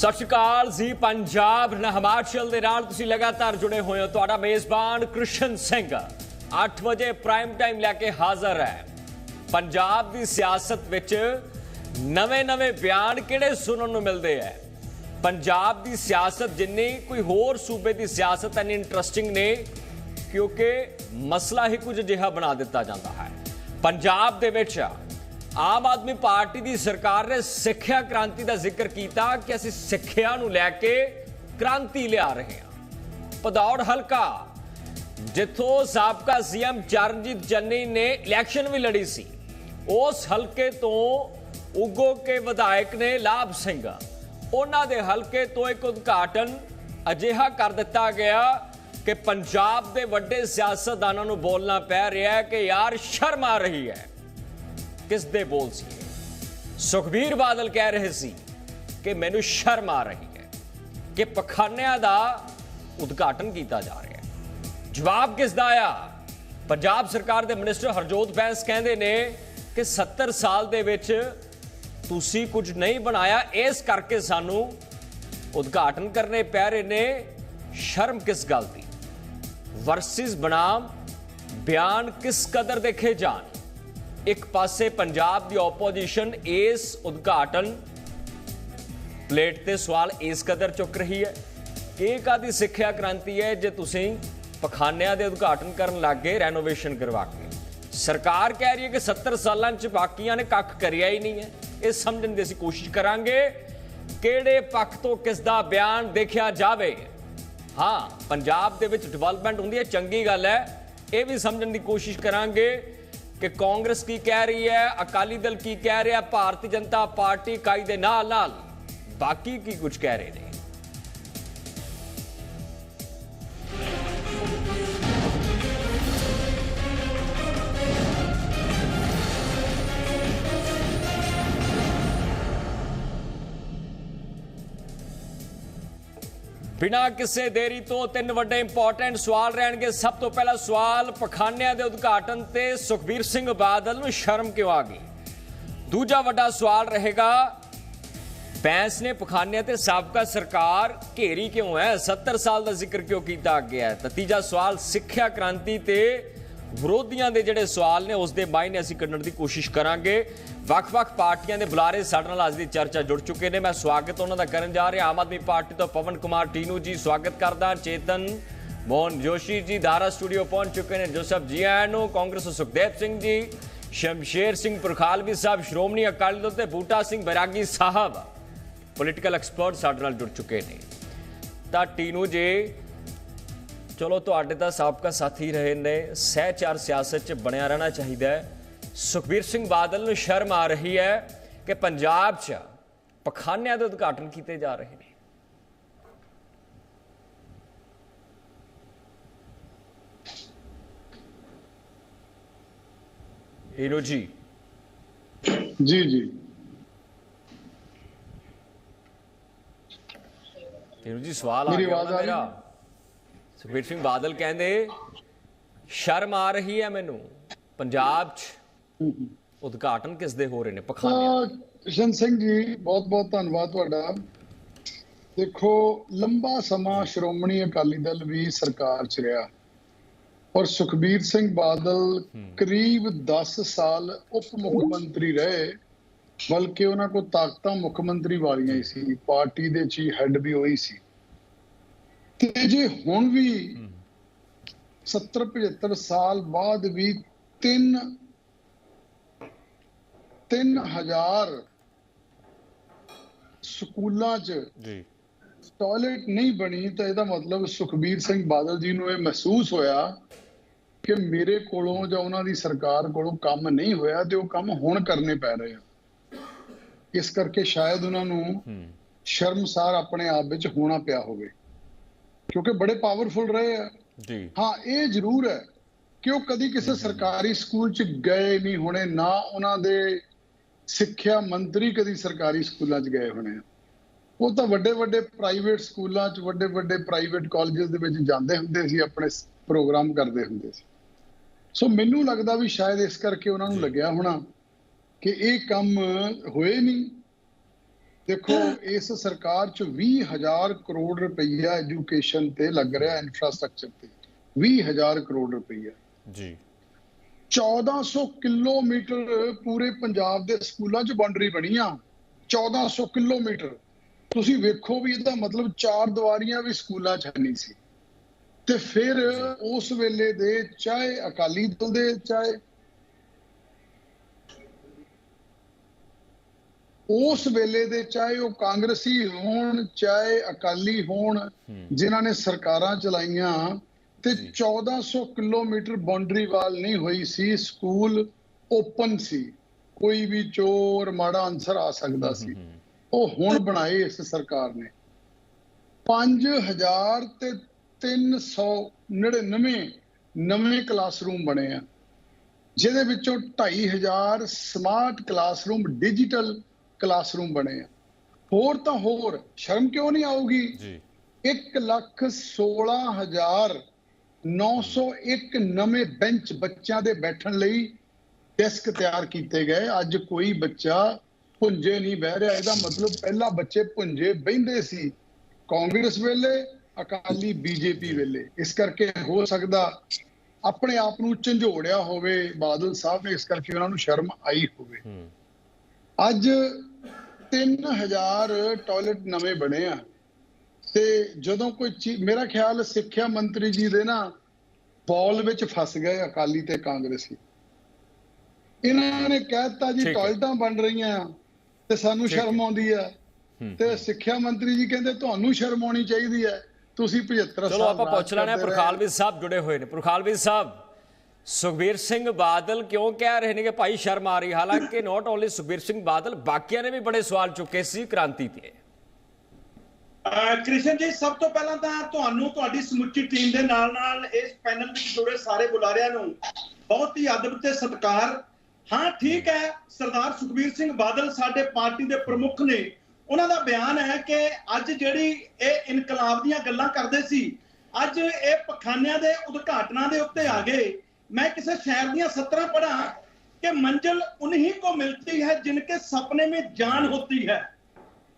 ਸਤਿ ਸ਼੍ਰੀ ਅਕਾਲ ਜੀ, ਪੰਜਾਬ ਹਿਮਾਚਲ ਦੇ ਨਾਲ ਤੁਸੀਂ ਲਗਾਤਾਰ ਜੁੜੇ ਹੋਏ ਹੋ। ਤੁਹਾਡਾ ਮੇਜ਼ਬਾਨ ਕ੍ਰਿਸ਼ਨ ਸਿੰਘ 8 ਵਜੇ ਪ੍ਰਾਈਮ ਟਾਈਮ ਲੈ ਕੇ ਹਾਜ਼ਰ ਹੈ। ਪੰਜਾਬ ਦੀ ਸਿਆਸਤ ਵਿੱਚ ਨਵੇਂ-ਨਵੇਂ ਬਿਆਨ ਕਿਹੜੇ ਸੁਣਨ ਨੂੰ ਮਿਲਦੇ ਹੈ? ਪੰਜਾਬ ਦੀ ਸਿਆਸਤ ਜਿੰਨੀ ਕੋਈ ਹੋਰ ਸੂਬੇ ਦੀ ਸਿਆਸਤ ਇੰਨੀ ਇੰਟਰਸਟਿੰਗ ਨੇ, ਕਿਉਂਕਿ ਮਸਲਾ ਹੀ ਕੁਝ ਅਜਿਹਾ ਬਣਾ ਦਿੱਤਾ ਜਾਂਦਾ ਹੈ। ਪੰਜਾਬ ਦੇ ਵਿੱਚ ਆਮ ਆਦਮੀ ਪਾਰਟੀ ਦੀ ਸਰਕਾਰ ਨੇ ਸਿੱਖਿਆ ਕ੍ਰਾਂਤੀ ਦਾ ਜ਼ਿਕਰ ਕੀਤਾ ਕਿ ਅਸੀਂ ਸਿੱਖਿਆ ਨੂੰ ਲੈ ਕੇ ਕ੍ਰਾਂਤੀ ਲਿਆ ਰਹੇ ਹਾਂ। ਪਦੌੜ ਹਲਕਾ, ਜਿੱਥੋਂ ਸਾਬਕਾ ਸੀਐਮ ਚਰਨਜੀਤ ਚੰਨੀ ਨੇ ਇਲੈਕਸ਼ਨ ਵੀ ਲੜੀ ਸੀ, ਉਸ ਹਲਕੇ ਤੋਂ ਉਗੋ ਕੇ ਵਿਧਾਇਕ ਨੇ ਲਾਭ ਸਿੰਘ। ਉਹਨਾਂ ਦੇ ਹਲਕੇ ਤੋਂ ਇੱਕ ਉਦਘਾਟਨ ਅਜਿਹਾ ਕਰ ਦਿੱਤਾ ਗਿਆ ਕਿ ਪੰਜਾਬ ਦੇ ਵੱਡੇ ਸਿਆਸਤਦਾਨਾਂ ਨੂੰ ਬੋਲਣਾ ਪੈ ਰਿਹਾ ਹੈ ਕਿ ਯਾਰ ਸ਼ਰਮ ਆ ਰਹੀ ਹੈ। ਕਿਸ ਦੇ ਬੋਲ ਸੀ? ਸੁਖਬੀਰ ਬਾਦਲ ਕਹਿ ਰਹੇ ਸੀ ਕਿ ਮੈਨੂੰ ਸ਼ਰਮ ਆ ਰਹੀ ਹੈ ਕਿ ਪਖਾਨਿਆਂ ਦਾ ਉਦਘਾਟਨ ਕੀਤਾ ਜਾ ਰਿਹਾ ਹੈ। ਜਵਾਬ ਕਿਸ ਦਾ ਆ ਪੰਜਾਬ ਸਰਕਾਰ ਦੇ ਮਿਨਿਸਟਰ ਹਰਜੋਤ ਬੈਂਸ ਕਹਿੰਦੇ ਨੇ ਕਿ 70 ਸਾਲ ਦੇ ਵਿੱਚ ਤੁਸੀਂ ਕੁਝ ਨਹੀਂ ਬਣਾਇਆ, ਇਸ ਕਰਕੇ ਸਾਨੂੰ ਉਦਘਾਟਨ ਕਰਨੇ ਪੈ ਰਹੇ ਨੇ। ਸ਼ਰਮ ਕਿਸ ਗੱਲ ਦੀ? ਵਰਸਿਸ ਬਨਾਮ ਬਿਆਨ ਕਿਸ ਕਦਰ ਦੇਖੇ ਜਾਣ ਇੱਕ ਪਾਸੇ ਪੰਜਾਬ ਦੀ ਆਪੋਜੀਸ਼ਨ ਇਸ ਉਦਘਾਟਨ ਪਲੇਟ ਤੇ ਸਵਾਲ ਇਸ ਕਦਰ ਚੁੱਕ ਰਹੀ ਹੈ। ਕਿ ਇਹ ਕਾਦੀ ਸਿੱਖਿਆ ਕ੍ਰਾਂਤੀ ਹੈ ਜੇ ਤੁਸੀਂ ਪਖਾਨਿਆਂ ਦੇ ਉਦਘਾਟਨ ਕਰਨ ਲੱਗੇ ਰੈਨੋਵੇਸ਼ਨ ਕਰਵਾ ਕੇ? ਸਰਕਾਰ ਕਹਿ ਰਹੀ ਹੈ ਕਿ 70 ਸਾਲਾਂ ਚ ਬਾਕੀਆਂ ਨੇ ਕੱਖ ਕਰਿਆ ਹੀ ਨਹੀਂ ਹੈ। ਇਹ ਸਮਝਣ ਦੀ ਅਸੀਂ ਕੋਸ਼ਿਸ਼ ਕਰਾਂਗੇ ਕਿਹੜੇ ਪੱਖ ਤੋਂ ਕਿਸ ਦਾ ਬਿਆਨ ਦੇਖਿਆ ਜਾਵੇ। ਹਾਂ, ਪੰਜਾਬ ਦੇ ਵਿੱਚ ਡਿਵੈਲਪਮੈਂਟ ਹੁੰਦੀ ਹੈ, ਚੰਗੀ ਗੱਲ ਹੈ। ਇਹ ਵੀ ਸਮਝਣ ਦੀ ਕੋਸ਼ਿਸ਼ ਕਰਾਂਗੇ। ਕਿ ਕਾਂਗਰਸ ਕੀ ਕਹਿ ਰਹੀ ਹੈ, ਅਕਾਲੀ ਦਲ ਕੀ ਕਹਿ ਰਿਹਾ, ਭਾਰਤੀ ਜਨਤਾ ਪਾਰਟੀ ਇਕਾਈ ਦੇ ਨਾਲ ਨਾਲ ਬਾਕੀ ਕੀ ਕੁਝ ਕਹਿ ਰਹੇ ਨੇ? ਬਿਨਾਂ ਕਿਸੇ ਦੇਰੀ ਤੋਂ ਤਿੰਨ ਵੱਡੇ ਇੰਪੋਰਟੈਂਟ ਸਵਾਲ ਰਹਿਣਗੇ। ਸਭ ਤੋਂ ਪਹਿਲਾ ਸਵਾਲ ਪਖਾਨਿਆਂ ਦੇ ਉਦਘਾਟਨ ਤੇ ਸੁਖਬੀਰ ਸਿੰਘ ਬਾਦਲ ਨੂੰ ਸ਼ਰਮ ਕਿਉਂ ਆ ਗਈ? ਦੂਜਾ ਵੱਡਾ ਸਵਾਲ ਰਹੇਗਾ, ਬੈਂਸ ਨੇ ਪਖਾਨਿਆਂ ਤੇ ਸਾਬਕਾ ਸਰਕਾਰ ਘੇਰੀ ਕਿਉਂ ਹੈ? 70 ਸਾਲ ਦਾ ਜ਼ਿਕਰ ਕਿਉਂ ਕੀਤਾ ਗਿਆ ਹੈ? ਤਾਂ ਤੀਜਾ ਸਵਾਲ ਸਿੱਖਿਆ ਕ੍ਰਾਂਤੀ ਤੇ ਵਿਰੋਧੀਆਂ ਦੇ ਜਿਹੜੇ ਸਵਾਲ ਨੇ, ਉਸ ਦੇ ਮਾਇਨੇ ਅਸੀਂ ਕੱਢਣ ਦੀ ਕੋਸ਼ਿਸ਼ ਕਰਾਂਗੇ। ਵੱਖ-ਵੱਖ ਪਾਰਟੀਆਂ ਦੇ ਬੁਲਾਰੇ ਸਾਡੇ ਨਾਲ ਅੱਜ ਦੀ ਚਰਚਾ ਜੁੜ ਚੁੱਕੇ ਨੇ। ਮੈਂ ਸਵਾਗਤ ਉਹਨਾਂ ਦਾ ਕਰਨ ਜਾ ਰਿਹਾ। ਆਮ ਆਦਮੀ ਪਾਰਟੀ ਤੋਂ ਪਵਨ ਕੁਮਾਰ ਟੀਨੂ ਜੀ ਸਵਾਗਤ ਕਰਦਾ। ਚੇਤਨ ਮੋਹਨ ਜੋਸ਼ੀ ਜੀ ਦਾਰਾ ਸਟੂਡੀਓ ਪਹੁੰਚ ਚੁੱਕੇ ਨੇ। ਜੋਸਫ ਜੀ ਆਇਆਂ ਨੂੰ, ਕਾਂਗਰਸ ਤੋਂ ਸੁਖਦੇਵ ਸਿੰਘ ਜੀ, ਸ਼ਮਸ਼ੇਰ ਸਿੰਘ ਪੁਰਖਾਲਵੀ ਸਾਹਿਬ, ਸ਼੍ਰੋਮਣੀ ਅਕਾਲੀ ਦਲ ਤੇ ਬੂਟਾ ਸਿੰਘ ਬੈਰਾਗੀ ਸਾਹਿਬ ਪੋਲੀਟੀਕਲ ਐਕਸਪਰਟ ਸਾਡੇ ਨਾਲ ਜੁੜ ਚੁੱਕੇ ਨੇ। ਤਾਂ ਟੀਨੂ ਜੀ ਚਲੋ ਤੁਹਾਡੇ ਤਾਂ ਸਾਬਕਾ ਸਾਥੀ ਰਹੇ ਨੇ। ਸਹਿਚਾਰ ਸਿਆਸਤ 'ਚ ਬਣਿਆ ਰਹਿਣਾ ਚਾਹੀਦਾ ਹੈ। ਸੁਖਬੀਰ ਸਿੰਘ ਬਾਦਲ ਨੂੰ ਸ਼ਰਮ ਆ ਰਹੀ ਹੈ ਕਿ ਪੰਜਾਬ 'ਚ ਪਖਾਨਿਆਂ ਦੇ ਉਦਘਾਟਨ ਕੀਤੇ ਜਾ ਰਹੇ ਨੇ। ਟੀਨੂ ਜੀ। ਜੀ ਜੀ। ਟੀਨੂ ਜੀ ਸਵਾਲ ਆ ਗਿਆ ਮੇਰਾ। ਸੁਖਬੀਰ ਸਿੰਘ ਬਾਦਲ ਕਹਿੰਦੇ ਸ਼ਰਮ ਆ ਰਹੀ ਹੈ ਮੈਨੂੰ। ਪੰਜਾਬ 'ਚ ਉਦਘਾਟਨ ਕਿਸ ਦੇ ਹੋ ਰਹੇ ਨੇ? ਪਖਾਨਿਆਂ ਤਾਂ ਕਿਸ਼ਨ ਸਿੰਘ ਜੀ ਬਹੁਤ ਬਹੁਤ ਧੰਨਵਾਦ ਤੁਹਾਡਾ। ਦੇਖੋ ਲੰਬਾ ਸਮਾਂ ਸ਼੍ਰੋਮਣੀ ਅਕਾਲੀ ਦਲ ਵੀ ਸਰਕਾਰ 'ਚ ਰਿਹਾ। ਔਰ ਸੁਖਬੀਰ ਸਿੰਘ ਬਾਦਲ ਕਰੀਬ 10 ਸਾਲ ਉਪ ਮੁੱਖ ਮੰਤਰੀ ਰਹੇ ਬਲਕਿ ਉਹਨਾਂ ਕੋਲ ਤਾਕਤਾਂ ਮੁੱਖ ਮੰਤਰੀ ਵਾਲੀਆਂ ਹੀ ਸੀ। ਪਾਰਟੀ ਦੇ ਚੀ ਹੈੱਡ ਵੀ ਹੋਈ ਸੀ। ਤੇ ਜੇ ਹੁਣ ਵੀ 70 75 ਸਾਲ ਬਾਅਦ ਵੀ ਤਿੰਨ 3000 ਸਕੂਲਾਂ 'ਚ ਜੀ। ਟਾਇਲਟ ਨਹੀਂ ਬਣੀ ਤਾਂ ਇਹਦਾ ਮਤਲਬ ਸੁਖਬੀਰ ਸਿੰਘ ਬਾਦਲ ਜੀ ਨੂੰ ਇਹ ਮਹਿਸੂਸ ਹੋਇਆ ਕਿ ਮੇਰੇ ਕੋਲੋਂ ਜਾਂ ਉਹਨਾਂ ਦੀ ਸਰਕਾਰ ਕੋਲੋਂ ਕੰਮ ਨਹੀਂ ਹੋਇਆ ਤੇ ਉਹ ਕੰਮ ਹੁਣ ਕਰਨੇ ਪੈ ਰਹੇ ਆ। ਇਸ ਕਰਕੇ ਸ਼ਾਇਦ ਉਹਨਾਂ ਨੂੰ ਸ਼ਰਮਸਾਰ ਆਪਣੇ ਆਪ ਵਿੱਚ ਹੋਣਾ ਪਿਆ ਹੋਵੇ। ਕਿਉਂਕਿ ਬੜੇ ਪਾਵਰਫੁਲ ਰਹੇ ਆ ਜੀ ਹਾਂ ਇਹ ਜ਼ਰੂਰ ਹੈ ਕਿ ਉਹ ਕਦੀ ਕਿਸੇ ਸਰਕਾਰੀ ਸਕੂਲ 'ਚ ਗਏ ਨਹੀਂ ਹੋਣੇ ਨਾ ਉਹਨਾਂ ਦੇ ਸਿੱਖਿਆ ਮੰਤਰੀ ਕਦੀ ਸਰਕਾਰੀ ਸਕੂਲਾਂ 'ਚ ਗਏ ਹੋਣੇ ਆ। ਉਹ ਤਾਂ ਵੱਡੇ ਵੱਡੇ ਪ੍ਰਾਈਵੇਟ ਸਕੂਲਾਂ 'ਚ ਵੱਡੇ ਵੱਡੇ ਪ੍ਰਾਈਵੇਟ ਕਾਲਜਸ ਦੇ ਵਿੱਚ ਜਾਂਦੇ ਹੁੰਦੇ ਸੀ ਆਪਣੇ ਪ੍ਰੋਗਰਾਮ ਕਰਦੇ ਹੁੰਦੇ ਸੀ ਸੋ ਮੈਨੂੰ ਲੱਗਦਾ ਵੀ ਸ਼ਾਇਦ ਇਸ ਕਰਕੇ ਉਹਨਾਂ ਨੂੰ ਲੱਗਿਆ ਹੋਣਾ ਕਿ ਇਹ ਕੰਮ ਹੋਏ ਨਹੀਂ ਦੇਖੋ ਇਸ ਸਰਕਾਰ ਚ 20000 ਕਰੋੜ ਰੁਪਈਆ ਐਜੂਕੇਸ਼ਨ ਤੇ ਲੱਗ ਰਿਹਾ ਇਨਫਰਾਸਟ੍ਰਕਚਰ ਤੇ। 20000 ਕਰੋੜ ਰੁਪਈਆ। ਜੀ। 1400 ਕਿਲੋਮੀਟਰ ਪੂਰੇ ਪੰਜਾਬ ਦੇ ਸਕੂਲਾਂ 'ਚ ਬਾਉਂਡਰੀ ਬਣੀ ਆ 1400 ਕਿਲੋਮੀਟਰ। ਤੁਸੀਂ ਵੇਖੋ ਵੀ ਇਹਦਾ ਮਤਲਬ ਚਾਰ ਦੀਵਾਰੀਆਂ ਵੀ ਸਕੂਲਾਂ 'ਚ ਨਹੀਂ ਸੀ। ਤੇ ਫਿਰ ਉਸ ਵੇਲੇ ਦੇ ਚਾਹੇ ਅਕਾਲੀ ਦਲ ਦੇ ਚਾਹੇ ਉਸ ਵੇਲੇ ਦੇ ਚਾਹੇ ਉਹ ਕਾਂਗਰਸੀ ਹੋਣ ਚਾਹੇ ਅਕਾਲੀ ਹੋਣ ਜਿਨ੍ਹਾਂ ਨੇ ਸਰਕਾਰਾਂ ਚਲਾਈਆਂ ਤੇ 1400 ਕਿਲੋਮੀਟਰ ਬਾਉਂਡਰੀ ਵਾਲ ਨਹੀਂ ਹੋਈ ਸੀ ਸਕੂਲ ਓਪਨ ਸੀ। ਕੋਈ ਵੀ ਚੋਰ ਮਾੜਾ ਅਨਸਰ ਆ ਸਕਦਾ ਸੀ। ਉਹ ਹੁਣ ਬਣਾਏ ਇਸ ਸਰਕਾਰ ਨੇ। 5000 ਤੇ 399 ਨਵੇਂ ਕਲਾਸਰੂਮ ਬਣੇ ਆ ਜਿਹਦੇ ਵਿੱਚੋਂ 2500 ਸਮਾਰਟ ਕਲਾਸਰੂਮ ਡਿਜੀਟਲ ਕਲਾਸਰੂਮ ਬਣੇ ਆ। ਹੋਰ ਤਾਂ ਹੋਰ ਸ਼ਰਮ ਕਿਉਂ ਨਹੀਂ ਆਊਗੀ? ਜੀ। 1 ਲੱਖ 16 ਹਜ਼ਾਰ 901 ਨਵੇਂ ਬੈਂਚ ਬੱਚਿਆਂ ਦੇ ਬੈਠਣ ਲਈ ਡੈਸਕ ਤਿਆਰ ਕੀਤੇ ਗਏ। ਅੱਜ ਕੋਈ ਬੱਚਾ ਪੁੰਜੇ ਨਹੀਂ ਬਹਿ ਰਿਹਾ। ਇਹਦਾ ਮਤਲਬ ਪਹਿਲਾਂ ਬੱਚੇ ਪੁੰਜੇ ਬਹਿੰਦੇ ਸੀ ਕਾਂਗਰਸ ਵੇਲੇ ਅਕਾਲੀ ਬੀਜੇਪੀ ਵੇਲੇ। ਇਸ ਕਰਕੇ ਹੋ ਸਕਦਾ ਆਪਣੇ ਆਪ ਨੂੰ ਝੰਜੋੜਿਆ ਹੋਵੇ ਬਾਦਲ ਸਾਹਿਬ ਨੇ ਇਸ ਕਰਕੇ ਉਹਨਾਂ ਨੂੰ ਸ਼ਰਮ ਆਈ ਹੋਵੇ। ਅੱਜ 3000 ਟਾਇਲਟ ਨਵੇਂ ਬਣੇ ਆ। ਤੇ ਜਦੋਂ ਕੋਈ ਮੇਰਾ ਖਿਆਲ ਸਿੱਖਿਆ ਮੰਤਰੀ ਜੀ ਦੇ ਨਾ ਬॉल ਵਿੱਚ ਫਸ ਗਏ ਅਕਾਲੀ ਤੇ ਕਾਂਗਰਸੀ। ਇਹਨਾਂ ਨੇ ਕਹਿਤਾ ਜੀ। ਟਾਇਲਟਾਂ ਬਣ ਰਹੀਆਂ ਆ ਤੇ ਸਾਨੂੰ। ਸ਼ਰਮ ਆਉਂਦੀ ਆ। ਤੇ ਸਿੱਖਿਆ ਮੰਤਰੀ ਜੀ ਕਹਿੰਦੇ ਤੁਹਾਨੂੰ ਸ਼ਰਮ ਆਉਣੀ ਚਾਹੀਦੀ ਹੈ। ਤੁਸੀਂ 75 ਸਾਲ ਚਲੋ ਆਪਾਂ ਪੁੱਛ ਲੈਣੇ। ਪ੍ਰਖਾਲਵੀਰ ਸਾਹਿਬ ਜੁੜੇ ਹੋਏ ਨੇ। ਪ੍ਰਖਾਲਵੀਰ ਸਾਹਿਬ। ਸੁਖਬੀਰ ਸਿੰਘ ਬਾਦਲ ਕਿਉਂ ਕਹਿ ਰਹੇ ਨੇ ਕਿ ਭਾਈ ਸ਼ਰਮ ਆ ਰਹੀ? ਹਾਲਾਂਕਿ ਨਾਟ ਓਨਲੀ ਸੁਖਬੀਰ ਸਿੰਘ ਬਾਦਲ, ਬਾਕੀਆਂ ਨੇ ਵੀ ਬੜੇ ਸਵਾਲ ਚੁੱਕੇ ਸੀ ਕ੍ਰਾਂਤੀ ਤੇ। ਕ੍ਰਿਸ਼ਨ ਜੀ, ਸਭ ਤੋਂ ਪਹਿਲਾਂ ਤਾਂ ਤੁਹਾਨੂੰ ਤੁਹਾਡੀ ਸਮੁੱਚੀ ਟੀਮ ਦੇ ਨਾਲ ਨਾਲ ਇਸ ਪੈਨਲ ਵਿੱਚ ਜੁੜੇ ਸਾਰੇ ਬੁਲਾਰਿਆਂ ਨੂੰ ਬਹੁਤ ਹੀ ਅਦਬ ਤੇ ਸਤਿਕਾਰ। ਹਾਂ, ਠੀਕ ਹੈ, ਸਰਦਾਰ ਸੁਖਬੀਰ ਸਿੰਘ ਬਾਦਲ ਸਾਡੇ ਪਾਰਟੀ ਦੇ ਪ੍ਰਮੁੱਖ ਨੇ। ਉਹਨਾਂ ਦਾ ਬਿਆਨ ਹੈ ਕਿ ਅੱਜ ਜਿਹੜੀ ਇਹ ਇਨਕਲਾਬ ਦੀਆਂ ਗੱਲਾਂ ਕਰਦੇ ਸੀ, ਅੱਜ ਇਹ ਪਖਾਨਿਆਂ ਦੇ ਉਦਘਾਟਨਾਂ ਦੇ ਉੱਤੇ ਆ ਗਏ। मैं किसे शहर दिया सत्रह पढ़ा कि मंजिल उन्हीं को मिलती है जिनके सपने में जान होती है